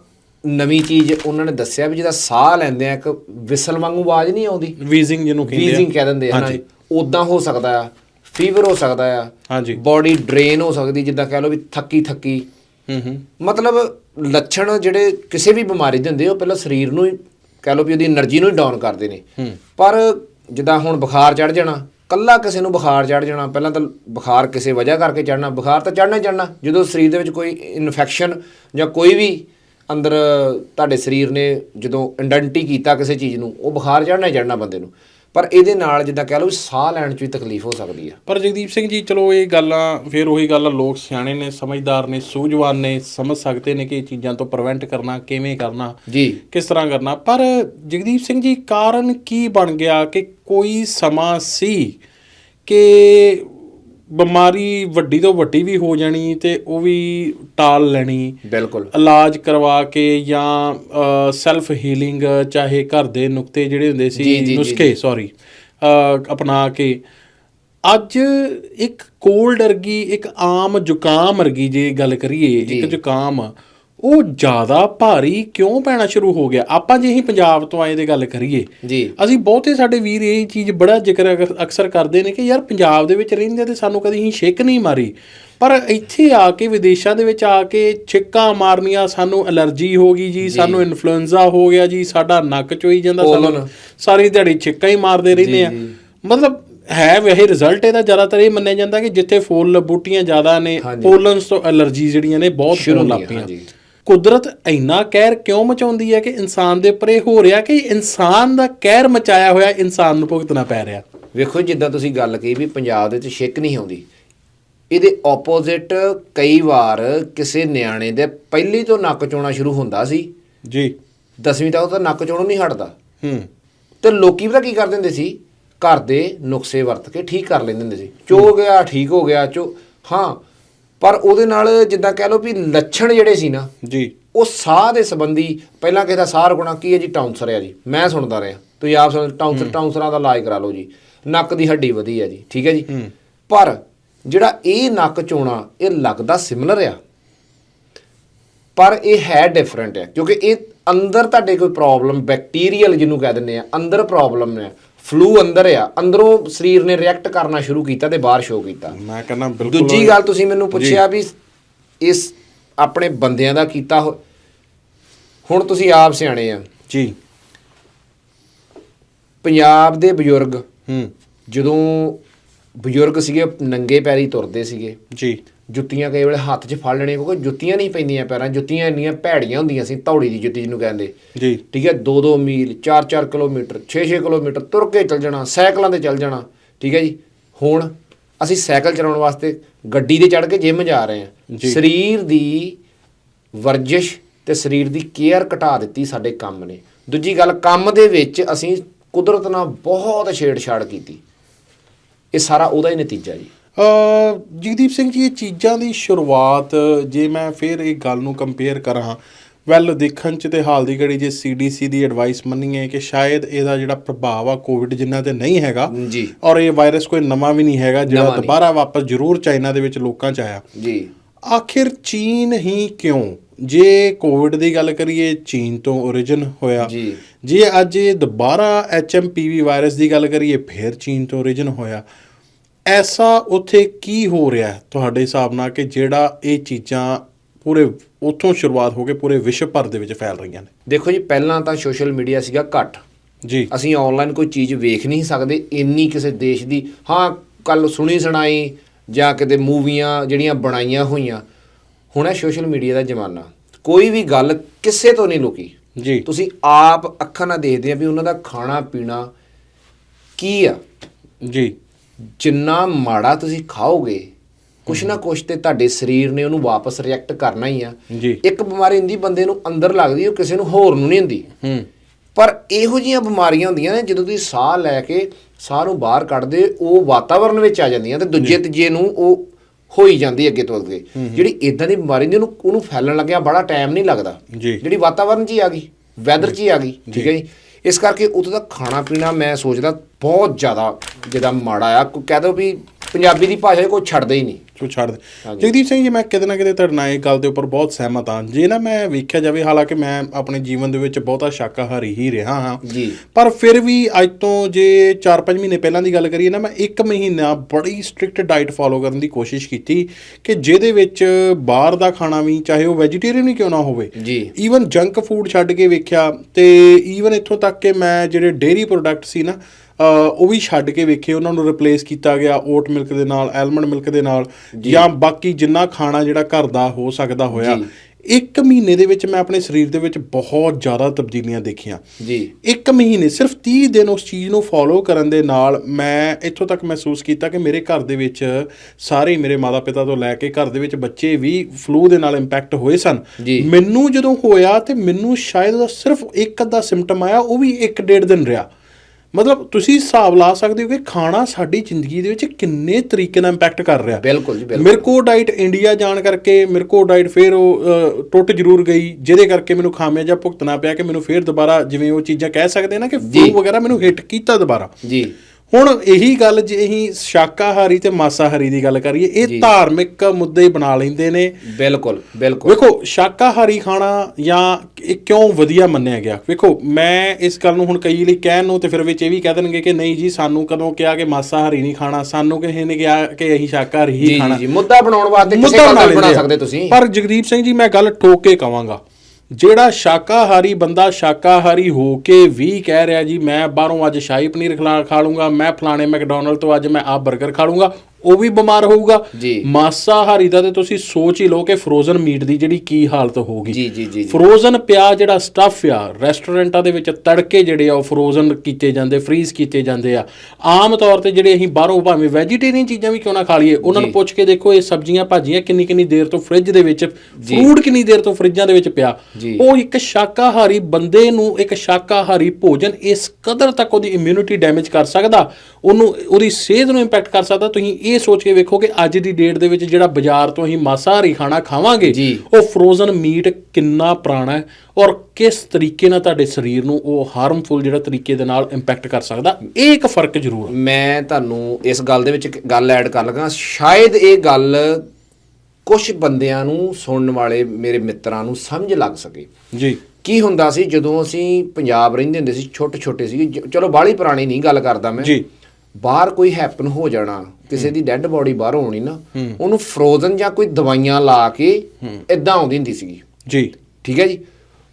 ਨਵੀਂ ਚੀਜ਼ ਉਹਨਾਂ ਨੇ ਦੱਸਿਆ ਵੀ ਜਿਹਦਾ ਸਾਹ ਲੈਂਦੇ ਆ ਇੱਕ ਵਿਸਲ ਵਾਂਗੂ ਆਵਾਜ਼ ਨਹੀਂ ਆਉਂਦੀ। ਵੀਜ਼ਿੰਗ ਜਿਹਨੂੰ ਕਹਿੰਦੇ ਆ। ਵੀਜ਼ਿੰਗ ਕਹਿ ਦਿੰਦੇ ਆ ਹਾਂਜੀ। ਉਦਾਂ ਹੋ ਸਕਦਾ ਆ ਫੀਵਰ ਹੋ ਸਕਦਾ ਆ ਹਾਂਜੀ। ਬਾਡੀ ਡਰੇਨ ਹੋ ਸਕਦੀ ਜਿੱਦਾਂ ਕਹਿ ਲਓ ਵੀ ਥੱਕੀ ਥੱਕੀ। ਹੂੰ ਹੂੰ। ਮਤਲਬ ਲੱਛਣ ਜਿਹੜੇ ਕਿਸੇ ਵੀ ਬਿਮਾਰੀ ਦੇ ਹੁੰਦੇ ਆ, ਉਹ ਪਹਿਲਾਂ ਸਰੀਰ ਨੂੰ ਹੀ ਕਹਿ ਲਓ ਵੀ ਉਹਦੀ એનર્ਜੀ ਨੂੰ ਹੀ ਡਾਊਨ ਕਰਦੇ ਨੇ। ਪਰ ਜਿੱਦਾਂ ਹੁਣ ਬੁਖਾਰ ਚੜ ਜਾਣਾ ਕੱਲਾ ਕਿਸੇ ਨੂੰ ਬੁਖਾਰ ਚੜ ਜਾਣਾ ਪਹਿਲਾਂ ਤਾਂ ਬੁਖਾਰ ਕਿਸੇ ਵਜ੍ਹਾ ਕਰਕੇ ਚੜਨਾ ਬੁਖਾਰ ਤਾਂ ਚੜਨਾ ਹੀ ਚੜਨਾ ਜਦੋਂ ਸਰੀਰ ਦੇ ਵਿੱਚ ਕੋਈ ਇਨਫੈਕਸ਼ਨ ਜਾਂ ਕੋਈ ਵੀ ਅੰਦਰ ਤੁਹਾਡੇ ਸਰੀਰ ਨੇ ਜਦੋਂ ਇੰਡੈਂਟੀ ਕੀਤਾ ਕਿਸੇ ਚੀਜ਼ ਨੂੰ ਉਹ ਬੁਖਾਰ ਚੜਨਾ ਹੀ ਚੜਨਾ ਬੰਦੇ ਨੂੰ। ਪਰ ਇਹਦੇ ਨਾਲ ਜਿੱਦਾਂ ਕਹਿ ਲਓ ਸਾਹ ਲੈਣ 'ਚ ਵੀ ਤਕਲੀਫ ਹੋ ਸਕਦੀ ਆ। ਪਰ ਜਗਦੀਪ ਸਿੰਘ ਜੀ ਚਲੋ ਇਹ ਗੱਲਾਂ ਫਿਰ ਉਹੀ ਗੱਲ ਆ, ਲੋਕ ਸਿਆਣੇ ਨੇ ਸਮਝਦਾਰ ਨੇ ਸੂਝਵਾਨ ਨੇ ਸਮਝ ਸਕਦੇ ਨੇ ਕਿ ਇਹ ਚੀਜ਼ਾਂ ਤੋਂ ਪ੍ਰੀਵੈਂਟ ਕਰਨਾ ਕਿਵੇਂ ਕਰਨਾ ਜੀ। ਕਿਸ ਤਰ੍ਹਾਂ ਕਰਨਾ। ਪਰ ਜਗਦੀਪ ਸਿੰਘ ਜੀ ਕਾਰਨ ਕੀ ਬਣ ਗਿਆ ਕਿ ਕੋਈ ਸਮਾਂ ਸੀ ਕਿ ਬਿਮਾਰੀ ਵੱਡੀ ਤੋਂ ਵੱਡੀ ਵੀ ਹੋ ਜਾਣੀ ਤੇ ਉਹ ਵੀ ਟਾਲ ਲੈਣੀ। ਬਿਲਕੁਲ। ਇਲਾਜ ਕਰਵਾ ਕੇ ਜਾਂ ਸੈਲਫ ਹੀਲਿੰਗ ਚਾਹੇ ਘਰ ਦੇ ਨੁਕਤੇ ਜਿਹੜੇ ਹੁੰਦੇ ਸੀ ਨੁਸਖੇ ਸੌਰੀ ਅਪਣਾ ਕੇ। ਅੱਜ ਇੱਕ ਕੋਲਡ ਵਰਗੀ ਇੱਕ ਆਮ ਜ਼ੁਕਾਮ ਵਰਗੀ ਜੇ ਗੱਲ ਕਰੀਏ ਇੱਕ ਜ਼ੁਕਾਮ ਉਹ ਜ਼ਿਆਦਾ ਭਾਰੀ ਕਿਉਂ ਪੈਣਾ ਸ਼ੁਰੂ ਹੋ ਗਿਆ? ਆਪਾਂ ਜੇ ਹੀ ਪੰਜਾਬ ਤੋਂ ਆਏ ਦੇ ਗੱਲ ਕਰੀਏ ਜੀ। ਅਸੀਂ ਬਹੁਤੇ ਸਾਡੇ ਵੀਰ ਇਹ ਚੀਜ਼ ਬੜਾ ਜ਼ਿਕਰ ਅਕ- ਅਕਸਰ ਕਰਦੇ ਨੇ ਕਿ ਯਾਰ ਪੰਜਾਬ ਦੇ ਵਿੱਚ ਰਹਿੰਦੇ ਤੇ ਸਾਨੂੰ ਕਦੀ ਹੀ ਛਿੱਕ ਨਹੀਂ ਮਾਰੀ। ਪਰ ਇੱਥੇ ਆ ਕੇ ਵਿਦੇਸ਼ਾਂ ਦੇ ਵਿੱਚ ਆ ਕੇ ਛਿੱਕਾਂ ਮਾਰਨੀਆਂ ਸਾਨੂੰ ਅਲਰਜੀ ਹੋ ਗਈ ਜੀ ਸਾਨੂੰ ਇਨਫਲੂਐਂਜ਼ਾ ਹੋ ਗਿਆ ਜੀ ਸਾਡਾ ਨੱਕ ਚੋਈ ਜਾਂਦਾ ਸਾਨੂੰ। ਸਾਰੀ ਦਿਹਾੜੀ ਛਿੱਕਾਂ ਹੀ ਮਾਰਦੇ ਰਹਿੰਦੇ ਆ। ਮਤਲਬ ਹੈ ਵੈਸੇ ਰਿਜ਼ਲਟ ਇਹਦਾ ਜ਼ਿਆਦਾਤਰ ਇਹ ਮੰਨਿਆ ਜਾਂਦਾ ਕਿ ਜਿੱਥੇ ਫੁੱਲ ਬੂਟੀਆਂ ਜ਼ਿਆਦਾ ਨੇ ਪੋਲਨਸ ਤੋਂ ਅਲਰਜੀ ਜਿਹੜੀਆਂ ਨੇ ਬਹੁਤ ਸ਼ੁਰੂ ਹੋਣ ਲੱਗ ਪਈਆਂ। ਕੁਦਰਤ ਇੰਨਾ ਕਹਿਰ ਕਿਉਂ ਮਚਾਉਂਦੀ ਹੈ ਕਿ ਇਨਸਾਨ ਦੇ ਉੱਪਰ ਇਹ ਹੋ ਰਿਹਾ ਕਿ ਇਨਸਾਨ ਦਾ ਕਹਿਰ ਮਚਾਇਆ ਹੋਇਆ ਇਨਸਾਨ ਨੂੰ ਭੁਗਤਣਾ ਪੈ ਰਿਹਾ? ਵੇਖੋ ਜਿੱਦਾਂ ਤੁਸੀਂ ਗੱਲ ਕਹੀ ਵੀ ਪੰਜਾਬ ਦੇ ਵਿੱਚ ਛਿੱਕ ਨਹੀਂ ਆਉਂਦੀ। ਇਹਦੇ ਆਪੋਜ਼ਿਟ ਕਈ ਵਾਰ ਕਿਸੇ ਨਿਆਣੇ ਦੇ ਪਹਿਲੀ ਤੋਂ ਨੱਕ ਚੋਣਾ ਸ਼ੁਰੂ ਹੁੰਦਾ ਸੀ। ਜੀ। ਦਸਵੀਂ ਤੱਕ ਤਾਂ ਨੱਕ ਚੋਣੋਂ ਨਹੀਂ ਹਟਦਾ। ਹੂੰ। ਤੇ ਲੋਕੀ ਪਤਾ ਕੀ ਕਰਦੇ ਹੁੰਦੇ ਸੀ? ਘਰ ਦੇ ਨੁਕਸੇ ਵਰਤ ਕੇ ਠੀਕ ਕਰ ਲੈਂਦੇ ਹੁੰਦੇ ਸੀ। ਚੋ ਗਿਆ ਠੀਕ ਹੋ ਗਿਆ ਚੋ ਹਾਂ ਪਰ ਉਹਦੇ ਨਾਲ ਜਿੱਦਾਂ ਕਹਿ ਲਓ ਵੀ ਲੱਛਣ ਜਿਹੜੇ ਸੀ ਨਾ ਜੀ। ਉਹ ਸਾਹ ਦੇ ਸੰਬੰਧੀ ਪਹਿਲਾਂ ਕਿਸੇ ਦਾ ਸਾਹ ਰੁਕਣਾ ਕੀ ਹੈ ਜੀ? ਟਾਉਂਸਰ ਹੈ ਜੀ। ਮੈਂ ਸੁਣਦਾ ਰਿਹਾ। ਤੁਸੀਂ ਆਪ ਸੁਣ ਟਾਉਂਸਰ ਟਾਉਂਸਰਾਂ ਦਾ ਇਲਾਜ ਕਰਾ ਲਓ ਜੀ। ਨੱਕ ਦੀ ਹੱਡੀ ਵਧੀ ਹੈ ਜੀ ਠੀਕ ਹੈ ਜੀ? ਪਰ ਜਿਹੜਾ ਇਹ ਨੱਕ ਚੋਣਾ ਇਹ ਲੱਗਦਾ ਸਿਮਿਲਰ ਆ। ਪਰ ਇਹ ਹੈ ਡਿਫਰੈਂਟ ਹੈ ਕਿਉਂਕਿ ਇਹ ਅੰਦਰ ਤੁਹਾਡੇ ਕੋਈ ਪ੍ਰੋਬਲਮ ਬੈਕਟੀਰੀਅਲ ਜਿਹਨੂੰ ਕਹਿ ਦਿੰਦੇ ਆ ਅੰਦਰ ਪ੍ਰੋਬਲਮ ਹੈ ਫਲੂ ਅੰਦਰ ਆ ਅੰਦਰੋਂ ਸਰੀਰ ਨੇ ਰਿਐਕਟ ਕਰਨਾ ਸ਼ੁਰੂ ਕੀਤਾ ਤੇ ਬਾਹਰ ਸ਼ੋ ਕੀਤਾ। ਮੈਂ ਕਹਿੰਦਾ ਬਿਲਕੁਲ ਦੂਜੀ ਗੱਲ ਤੁਸੀਂ ਮੈਨੂੰ ਪੁੱਛਿਆ ਵੀ ਇਸ ਆਪਣੇ ਬੰਦਿਆਂ ਦਾ ਕੀਤਾ ਹੁਣ ਤੁਸੀਂ ਆਪ ਸਿਆਣੇ ਆ। ਜੀ। ਪੰਜਾਬ ਦੇ ਬਜ਼ੁਰਗ ਹੂੰ। ਜਦੋਂ ਬਜ਼ੁਰਗ ਸੀਗੇ ਨੰਗੇ ਪੈਰੀ ਤੁਰਦੇ ਸੀਗੇ। ਜੀ। ਜੁੱਤੀਆਂ ਕਈ ਵੇਲੇ ਹੱਥ 'ਚ ਫੜ ਲੈਣੀਆਂ ਕਿਉਂਕਿ ਜੁੱਤੀਆਂ ਨਹੀਂ ਪੈਂਦੀਆਂ ਪੈਰਾਂ ਜੁੱਤੀਆਂ ਇੰਨੀਆਂ ਭੈੜੀਆਂ ਹੁੰਦੀਆਂ ਸੀ ਧੌੜੀ ਦੀ ਜੁੱਤੀ ਜਿਹਨੂੰ ਕਹਿੰਦੇ। ਜੀ। ਠੀਕ ਹੈ 2-2 ਮੀਲ 4-4 ਕਿਲੋਮੀਟਰ 6-6 ਕਿਲੋਮੀਟਰ ਤੁਰ ਕੇ ਚੱਲ ਜਾਣਾ ਸਾਈਕਲਾਂ ਤੇ ਚੱਲ ਜਾਣਾ ਠੀਕ ਹੈ ਜੀ। ਹੁਣ ਅਸੀਂ ਸਾਈਕਲ ਚਲਾਉਣ ਵਾਸਤੇ ਗੱਡੀ ਤੇ ਚੜ੍ਹ ਕੇ ਜਿਮ ਜਾ ਰਹੇ ਹਾਂ। ਸਰੀਰ ਦੀ ਵਰਜਿਸ਼ ਤੇ ਸਰੀਰ ਦੀ ਕੇਅਰ ਘਟਾ ਦਿੱਤੀ ਸਾਡੇ ਕੰਮ ਨੇ। ਦੂਜੀ ਗੱਲ ਕੰਮ ਦੇ ਵਿੱਚ ਅਸੀਂ ਕੁਦਰਤ ਨਾਲ ਬਹੁਤ ਛੇੜਛਾੜ ਕੀਤੀ। ਇਹ ਸਾਰਾ ਉਹਦਾ ਹੀ ਨਤੀਜਾ ਜੀ। ਜਗਦੀਪ ਸਿੰਘ ਜੀ ਇਹ ਚੀਜ਼ਾਂ ਦੀ ਸ਼ੁਰੂਆਤ ਜੇ ਮੈਂ ਫਿਰ ਇਹ ਗੱਲ ਨੂੰ ਕੰਪੇਅਰ ਕਰਾਂ ਵੈਲ ਦੇਖਣ ਚ ਤੇ ਹਾਲ ਦੀ ਘੜੀ ਜੇ ਸੀਡੀਸੀ ਦੀ ਐਡਵਾਈਸ ਮੰਨੀਏ ਕਿ ਸ਼ਾਇਦ ਇਹਦਾ ਜਿਹੜਾ ਪ੍ਰਭਾਵ ਆ ਕੋਵਿਡ ਜਿੰਨਾ ਤੇ ਨਹੀਂ ਹੈਗਾ ਜੀ। ਔਰ ਇਹ ਵਾਇਰਸ ਕੋਈ ਨਵਾਂ ਵੀ ਨਹੀਂ ਹੈਗਾ ਜਿਹੜਾ। ਦੁਬਾਰਾ ਵਾਪਸ ਜ਼ਰੂਰ ਚਾਈਨਾ ਦੇ ਵਿੱਚ ਲੋਕਾਂ ਚ ਆਇਆ। ਜੀ। ਆਖਿਰ ਚੀਨ ਹੀ ਕਿਉਂ? ਜੇ ਕੋਵਿਡ ਦੀ ਗੱਲ ਕਰੀਏ ਚੀਨ ਤੋਂ origin ਹੋਇਆ। ਜੀ। ਜੇ ਅੱਜ ਇਹ ਦੁਬਾਰਾ ਐਚਐਮਪੀਵੀ ਵਾਇਰਸ ਦੀ ਗੱਲ ਕਰੀਏ ਫਿਰ ਚੀਨ ਤੋਂ origin ਹੋਇਆ। ਐਸਾ ਉੱਥੇ ਕੀ ਹੋ ਰਿਹਾ ਹੈ ਤੁਹਾਡੇ ਹਿਸਾਬ ਨਾਲ ਕਿ ਜਿਹੜਾ ਇਹ ਚੀਜ਼ਾਂ ਪੂਰੇ ਉੱਥੋਂ ਸ਼ੁਰੂਆਤ ਹੋ ਕੇ ਪੂਰੇ ਵਿਸ਼ਵ ਭਰ ਦੇ ਵਿੱਚ ਫੈਲ ਰਹੀਆਂ ਨੇ? ਦੇਖੋ ਜੀ ਪਹਿਲਾਂ ਤਾਂ ਸੋਸ਼ਲ ਮੀਡੀਆ ਸੀਗਾ ਘੱਟ। ਜੀ। ਅਸੀਂ ਆਨਲਾਈਨ ਕੋਈ ਚੀਜ਼ ਵੇਖ ਨਹੀਂ ਸਕਦੇ ਇੰਨੀ ਕਿਸੇ ਦੇਸ਼ ਦੀ ਹਾਂ ਕੱਲ ਸੁਣੀ ਸੁਣਾਈ ਜਾਂ ਕਿਤੇ ਮੂਵੀਆਂ ਜਿਹੜੀਆਂ ਬਣਾਈਆਂ ਹੋਈਆਂ। ਹੁਣ ਇਹ ਸੋਸ਼ਲ ਮੀਡੀਆ ਦਾ ਜ਼ਮਾਨਾ। ਕੋਈ ਵੀ ਗੱਲ ਕਿਸੇ ਤੋਂ ਨਹੀਂ ਲੁਕੀ। ਜੀ। ਤੁਸੀਂ ਆਪ ਅੱਖਾਂ ਨਾਲ ਦੇਖਦੇ ਆ ਵੀ ਉਹਨਾਂ ਦਾ ਖਾਣਾ ਪੀਣਾ ਕੀ ਆ। ਜੀ। ਜਿੰਨਾ ਮਾੜਾ ਤੁਸੀਂ ਖਾਓਗੇ ਕੁਛ ਨਾ ਕੁਛ ਤੇ ਤੁਹਾਡੇ ਸਰੀਰ ਨੇ ਉਹਨੂੰ ਵਾਪਸ ਰਿਐਕਟ ਕਰਨਾ ਹੀ ਆ। ਜੀ। ਇੱਕ ਬਿਮਾਰੀ ਹੁੰਦੀ ਬੰਦੇ ਨੂੰ ਅੰਦਰ ਲੱਗਦੀ ਉਹ ਕਿਸੇ ਨੂੰ ਹੋਰ ਨੂੰ ਨਹੀਂ ਹੁੰਦੀ। ਹੂੰ। ਪਰ ਇਹੋ ਜਿਹੀਆਂ ਬਿਮਾਰੀਆਂ ਹੁੰਦੀਆਂ ਨੇ ਜਦੋਂ ਤੁਸੀਂ ਸਾਹ ਲੈ ਕੇ ਸਾਹ ਨੂੰ ਬਾਹਰ ਕੱਢਦੇ ਉਹ ਵਾਤਾਵਰਣ ਵਿੱਚ ਆ ਜਾਂਦੀਆਂ ਤੇ ਦੂਜੇ ਤੀਜੇ ਨੂੰ ਉਹ ਹੋਈ ਜਾਂਦੀ ਅੱਗੇ ਤੋਂ ਅੱਗੇ। ਜਿਹੜੀ ਇਦਾਂ ਦੀ ਬਿਮਾਰੀ ਹੁੰਦੀ ਉਹਨੂੰ ਉਹਨੂੰ ਫੈਲਣ ਲੱਗਿਆ ਬੜਾ ਟਾਈਮ ਨਹੀਂ ਲੱਗਦਾ। ਜਿਹੜੀ ਵਾਤਾਵਰਣ 'ਚ ਹੀ ਆ ਗਈ ਵੈਦਰ 'ਚ ਹੀ ਆ ਗਈ ਠੀਕ ਹੈ ਜੀ। ਇਸ ਕਰਕੇ ਉੱਥੋਂ ਦਾ ਖਾਣਾ ਪੀਣਾ ਮੈਂ ਸੋਚਦਾ ਬਹੁਤ ਜ਼ਿਆਦਾ ਜਿਹਦਾ ਮਾੜਾ ਆ ਕੋਈ ਕਹਿ ਦੋ ਵੀ ਪੰਜਾਬੀ ਦੀ ਭਾਸ਼ਾ ਕੋਈ ਛੱਡਦਾ ਹੀ ਨਹੀਂ। ਤੂੰ ਛੱਡ ਦੇ ਜਗਦੀਪ ਸਿੰਘ ਜੀ ਮੈਂ ਕਿਤੇ ਨਾ ਕਿਤੇ ਤੁਹਾਡੇ ਨਾਲ ਇਹ ਗੱਲ ਦੇ ਉੱਪਰ ਬਹੁਤ ਸਹਿਮਤ ਹਾਂ ਜੇ ਨਾ ਮੈਂ ਵੇਖਿਆ ਜਾਵੇ ਹਾਲਾਂਕਿ ਮੈਂ ਆਪਣੇ ਜੀਵਨ ਦੇ ਵਿੱਚ ਬਹੁਤਾ ਸ਼ਾਕਾਹਾਰੀ ਹੀ ਰਿਹਾ ਹਾਂ ਜੀ। ਪਰ ਫਿਰ ਵੀ ਅੱਜ ਤੋਂ ਜੇ 4-5 ਮਹੀਨੇ ਪਹਿਲਾਂ ਦੀ ਗੱਲ ਕਰੀਏ ਨਾ ਮੈਂ ਇੱਕ ਮਹੀਨਾ ਬੜੀ ਸਟ੍ਰਿਕਟ ਡਾਈਟ ਫਾਲੋ ਕਰਨ ਦੀ ਕੋਸ਼ਿਸ਼ ਕੀਤੀ ਕਿ ਜਿਹਦੇ ਵਿੱਚ ਬਾਹਰ ਦਾ ਖਾਣਾ ਵੀ ਚਾਹੇ ਉਹ ਵੈਜੀਟੇਰੀਅਨ ਹੀ ਕਿਉਂ ਨਾ ਹੋਵੇ ਜੀ। ਈਵਨ ਜੰਕ ਫੂਡ ਛੱਡ ਕੇ ਵੇਖਿਆ ਤੇ ਈਵਨ ਇੱਥੋਂ ਤੱਕ ਕਿ ਮੈਂ ਜਿਹੜੇ ਡੇਅਰੀ ਪ੍ਰੋਡਕਟ ਸੀ ਨਾ ਉਹ ਵੀ ਛੱਡ ਕੇ ਵੇਖੇ ਉਹਨਾਂ ਨੂੰ ਰਿਪਲੇਸ ਕੀਤਾ ਗਿਆ ਓਟ ਮਿਲਕ ਦੇ ਨਾਲ ਐਲਮੰਡ ਮਿਲਕ ਦੇ ਨਾਲ ਜਾਂ। ਬਾਕੀ ਜਿੰਨਾ ਖਾਣਾ ਜਿਹੜਾ ਘਰ ਦਾ ਹੋ ਸਕਦਾ ਹੋਇਆ। ਇੱਕ ਮਹੀਨੇ ਦੇ ਵਿੱਚ ਮੈਂ ਆਪਣੇ ਸਰੀਰ ਦੇ ਵਿੱਚ ਬਹੁਤ ਜ਼ਿਆਦਾ ਤਬਦੀਲੀਆਂ ਦੇਖੀਆਂ। ਜੀ। ਇੱਕ ਮਹੀਨੇ ਸਿਰਫ 30 ਦਿਨ ਉਸ ਚੀਜ਼ ਨੂੰ ਫੋਲੋ ਕਰਨ ਦੇ ਨਾਲ ਮੈਂ ਇੱਥੋਂ ਤੱਕ ਮਹਿਸੂਸ ਕੀਤਾ ਕਿ ਮੇਰੇ ਘਰ ਦੇ ਵਿੱਚ ਸਾਰੇ ਮੇਰੇ ਮਾਤਾ-ਪਿਤਾ ਤੋਂ ਲੈ ਕੇ ਘਰ ਦੇ ਵਿੱਚ ਬੱਚੇ ਵੀ ਫਲੂ ਦੇ ਨਾਲ ਇੰਪੈਕਟ ਹੋਏ ਸਨ। ਮੈਨੂੰ ਜਦੋਂ ਹੋਇਆ ਤੇ ਮੈਨੂੰ ਸ਼ਾਇਦ ਸਿਰਫ ਇੱਕ ਅੱਧਾ ਸਿੰਪਟਮ ਆਇਆ ਉਹ ਵੀ ਇੱਕ ਡੇਢ ਦਿਨ ਰਿਹਾ। ਮਤਲਬ ਤੁਸੀਂ ਹਿਸਾਬ ਲਾ ਸਕਦੇ ਹੋ ਕਿ ਖਾਣਾ ਸਾਡੀ ਜ਼ਿੰਦਗੀ ਦੇ ਵਿੱਚ ਕਿੰਨੇ ਤਰੀਕੇ ਨਾਲ ਇੰਪੈਕਟ ਕਰ ਰਿਹਾ। ਬਿਲਕੁਲ ਜੀ, ਬਿਲਕੁਲ। ਮੇਰੇ ਕੋ ਡਾਈਟ ਇੰਡੀਆ ਜਾਣ ਕਰਕੇ ਮੇਰੇ ਕੋ ਡਾਈਟ ਫੇਰ ਉਹ ਟੁੱਟ ਜ਼ਰੂਰ ਗਈ ਜਿਹਦੇ ਕਰਕੇ ਮੈਨੂੰ ਖਾਮਿਆਜਾ ਭੁਗਤਣਾ ਪਿਆ ਕਿ ਮੈਨੂੰ ਫੇਰ ਦੁਬਾਰਾ ਜਿਵੇਂ ਉਹ ਚੀਜ਼ਾਂ ਕਹਿ ਸਕਦੇ ਨਾ ਕਿ ਫਲੂ ਵਗੈਰਾ ਮੈਨੂੰ ਹਿੱਟ ਕੀਤਾ ਦੁਬਾਰਾ। ਜੀ। ਹੁਣ ਇਹੀ ਗੱਲ ਜੇ ਅਸੀਂ ਸ਼ਾਕਾਹਾਰੀ ਤੇ ਮਾਸਾਹਾਰੀ ਦੀ ਗੱਲ ਕਰੀਏ ਇਹ ਧਾਰਮਿਕ ਮੁੱਦੇ ਬਣਾ ਲੈਂਦੇ ਨੇ। ਬਿਲਕੁਲ ਬਿਲਕੁਲ। ਵੇਖੋ ਸ਼ਾਕਾਹਾਰੀ ਖਾਣਾ ਜਾਂ ਇਹ ਕਿਉਂ ਵਧੀਆ ਮੰਨਿਆ ਗਿਆ? ਵੇਖੋ ਮੈਂ ਇਸ ਗੱਲ ਨੂੰ ਹੁਣ ਕਈ ਲਈ ਕਹਿਣ ਨੂੰ ਤੇ ਫਿਰ ਵਿੱਚ ਇਹ ਵੀ ਕਹਿ ਦੇਣਗੇ ਕਿ ਨਹੀਂ ਜੀ ਸਾਨੂੰ ਕਦੋਂ ਕਿਹਾ ਕਿ ਮਾਸਾਹਾਰੀ ਨਹੀਂ ਖਾਣਾ ਸਾਨੂੰ ਕਿਸੇ ਨੇ ਕਿਹਾ ਕਿ ਅਸੀਂ ਸ਼ਾਕਾਹਾਰੀ ਹੀ ਖਾਣਾ। ਜੀ ਮੁੱਦਾ ਬਣਾਉਣ ਵਾਸਤੇ ਕਿਸੇ ਗੱਲ ਬਣਾ। ਸਕਦੇ ਤੁਸੀਂ। ਪਰ ਜਗਦੀਪ ਸਿੰਘ ਜੀ ਮੈਂ ਗੱਲ ਠੋਕ ਕੇ ਕਵਾਂਗਾ। ਜਿਹੜਾ ਸ਼ਾਕਾਹਾਰੀ ਬੰਦਾ ਸ਼ਾਕਾਹਾਰੀ ਹੋ ਕੇ ਵੀ ਕਹਿ ਰਿਹਾ ਜੀ, ਮੈਂ ਬਾਹਰੋਂ ਅੱਜ ਸ਼ਾਹੀ ਪਨੀਰ ਖਲਾ ਖਾ ਲੂੰਗਾ, ਮੈਂ ਫਲਾਣੇ ਮੈਕਡੋਨਲਡ ਤੋਂ ਅੱਜ ਮੈਂ ਆ 버ਗਰ ਖਾ ਲੂੰਗਾ। ਉਹ ਵੀ ਬਿਮਾਰ ਹੋਊਗਾ। ਮਾਸਾਹਾਰੀ ਦਾ ਤੇ ਤੁਸੀਂ ਸੋਚ ਹੀ ਲਓ ਕਿ ਫਰੋਜ਼ਨ ਮੀਟ ਦੀ ਜਿਹੜੀ ਕੀ ਹਾਲਤ ਹੋਊਗੀ ਜੀ, ਜੀ, ਜੀ। ਫਰੋਜ਼ਨ ਪਿਆ ਜਿਹੜਾ ਸਟਫ ਆ ਰੈਸਟੋਰੈਂਟਾਂ ਦੇ ਵਿੱਚ ਤੜਕੇ ਜਿਹੜੇ ਆ ਉਹ ਫਰੋਜ਼ਨ ਕੀਤੇ ਜਾਂਦੇ ਫਰੀਜ਼ ਕੀਤੇ ਜਾਂਦੇ ਆ ਆਮ ਤੌਰ ਤੇ ਜਿਹੜੇ ਅਸੀਂ ਬਾਹਰੋਂ ਭਾਵੇਂ ਵੈਜੀਟੇਰੀਅਨ ਚੀਜ਼ਾਂ ਵੀ ਕਿਉਂ ਨਾ ਖਾ ਲਈਏ ਉਹਨਾਂ ਨੂੰ ਪੁੱਛ ਕੇ ਦੇਖੋ ਇਹ ਸਬਜ਼ੀਆਂ ਭਾਜੀਆਂ ਕਿੰਨੀ ਕਿੰਨੀ ਦੇਰ ਤੋਂ ਫ੍ਰਿਜ ਦੇ ਵਿੱਚ ਫਰੂਟ ਕਿੰਨੀ ਦੇਰ ਤੋਂ ਫ੍ਰਿਜਾਂ ਦੇ ਵਿੱਚ ਪਿਆ। ਉਹ ਇੱਕ ਸ਼ਾਕਾਹਾਰੀ ਬੰਦੇ ਨੂੰ ਇੱਕ ਸ਼ਾਕਾਹਾਰੀ ਭੋਜਨ ਇਸ ਕਦਰ ਤੱਕ ਉਹਦੀ ਇਮਿਊਨਿਟੀ ਡੈਮੇਜ ਕਰ ਸਕਦਾ ਉਹਨੂੰ ਉਹਦੀ ਸਿਹਤ ਨੂੰ ਇੰਪੈਕਟ ਕਰ ਸਕਦਾ ਤੁਸੀਂ ਇਹ ਸੋਚ ਕੇ ਵੇਖੋ ਕਿ ਅੱਜ ਦੀ ਡੇਟ ਦੇ ਵਿੱਚ ਜਿਹੜਾ ਬਾਜ਼ਾਰ ਤੋਂ ਅਸੀਂ ਮਾਸਾਹਾਰੀ ਖਾਣਾ ਖਾਵਾਂਗੇ। ਉਹ ਫਰੋਜ਼ਨ ਮੀਟ ਕਿੰਨਾ ਪੁਰਾਣਾ ਹੈ ਔਰ ਕਿਸ ਤਰੀਕੇ ਨਾਲ ਤੁਹਾਡੇ ਸਰੀਰ ਨੂੰ ਉਹ ਹਾਰਮਫੁਲ ਜਿਹੜਾ ਤਰੀਕੇ ਦੇ ਨਾਲ ਇੰਪੈਕਟ ਕਰ ਸਕਦਾ ਇਹ ਇੱਕ ਫ਼ਰਕ ਜ਼ਰੂਰ ਹੈ ਮੈਂ ਤੁਹਾਨੂੰ ਇਸ ਗੱਲ ਦੇ ਵਿੱਚ ਇੱਕ ਗੱਲ ਐਡ ਕਰ ਲਗਾ। ਸ਼ਾਇਦ ਇਹ ਗੱਲ ਕੁਝ ਬੰਦਿਆਂ ਨੂੰ ਸੁਣਨ ਵਾਲੇ ਮੇਰੇ ਮਿੱਤਰਾਂ ਨੂੰ ਸਮਝ ਲੱਗ ਸਕੇ। ਜੀ। ਕੀ ਹੁੰਦਾ ਸੀ ਜਦੋਂ ਅਸੀਂ ਪੰਜਾਬ ਰਹਿੰਦੇ ਹੁੰਦੇ ਸੀ ਛੋਟੇ ਛੋਟੇ ਸੀ ਚਲੋ ਬਾਹਲੀ ਪੁਰਾਣੀ ਨਹੀਂ ਗੱਲ ਕਰਦਾ ਮੈਂ। ਜੀ। ਬਾਹਰ ਕੋਈ ਹੈਪਨ ਹੋ ਜਾਣਾ ਕਿਸੇ ਦੀ ਡੈੱਡ ਬੋਡੀ ਬਾਹਰ ਹੋਣੀ ਨਾ ਉਹਨੂੰ ਫਰੋਜ਼ਨ ਜਾਂ ਕੋਈ ਦਵਾਈਆਂ ਲਾ ਕੇ ਇਦਾਂ ਆਉਂਦੀ ਹੁੰਦੀ ਸੀਗੀ। ਜੀ। ਠੀਕ ਹੈ ਜੀ?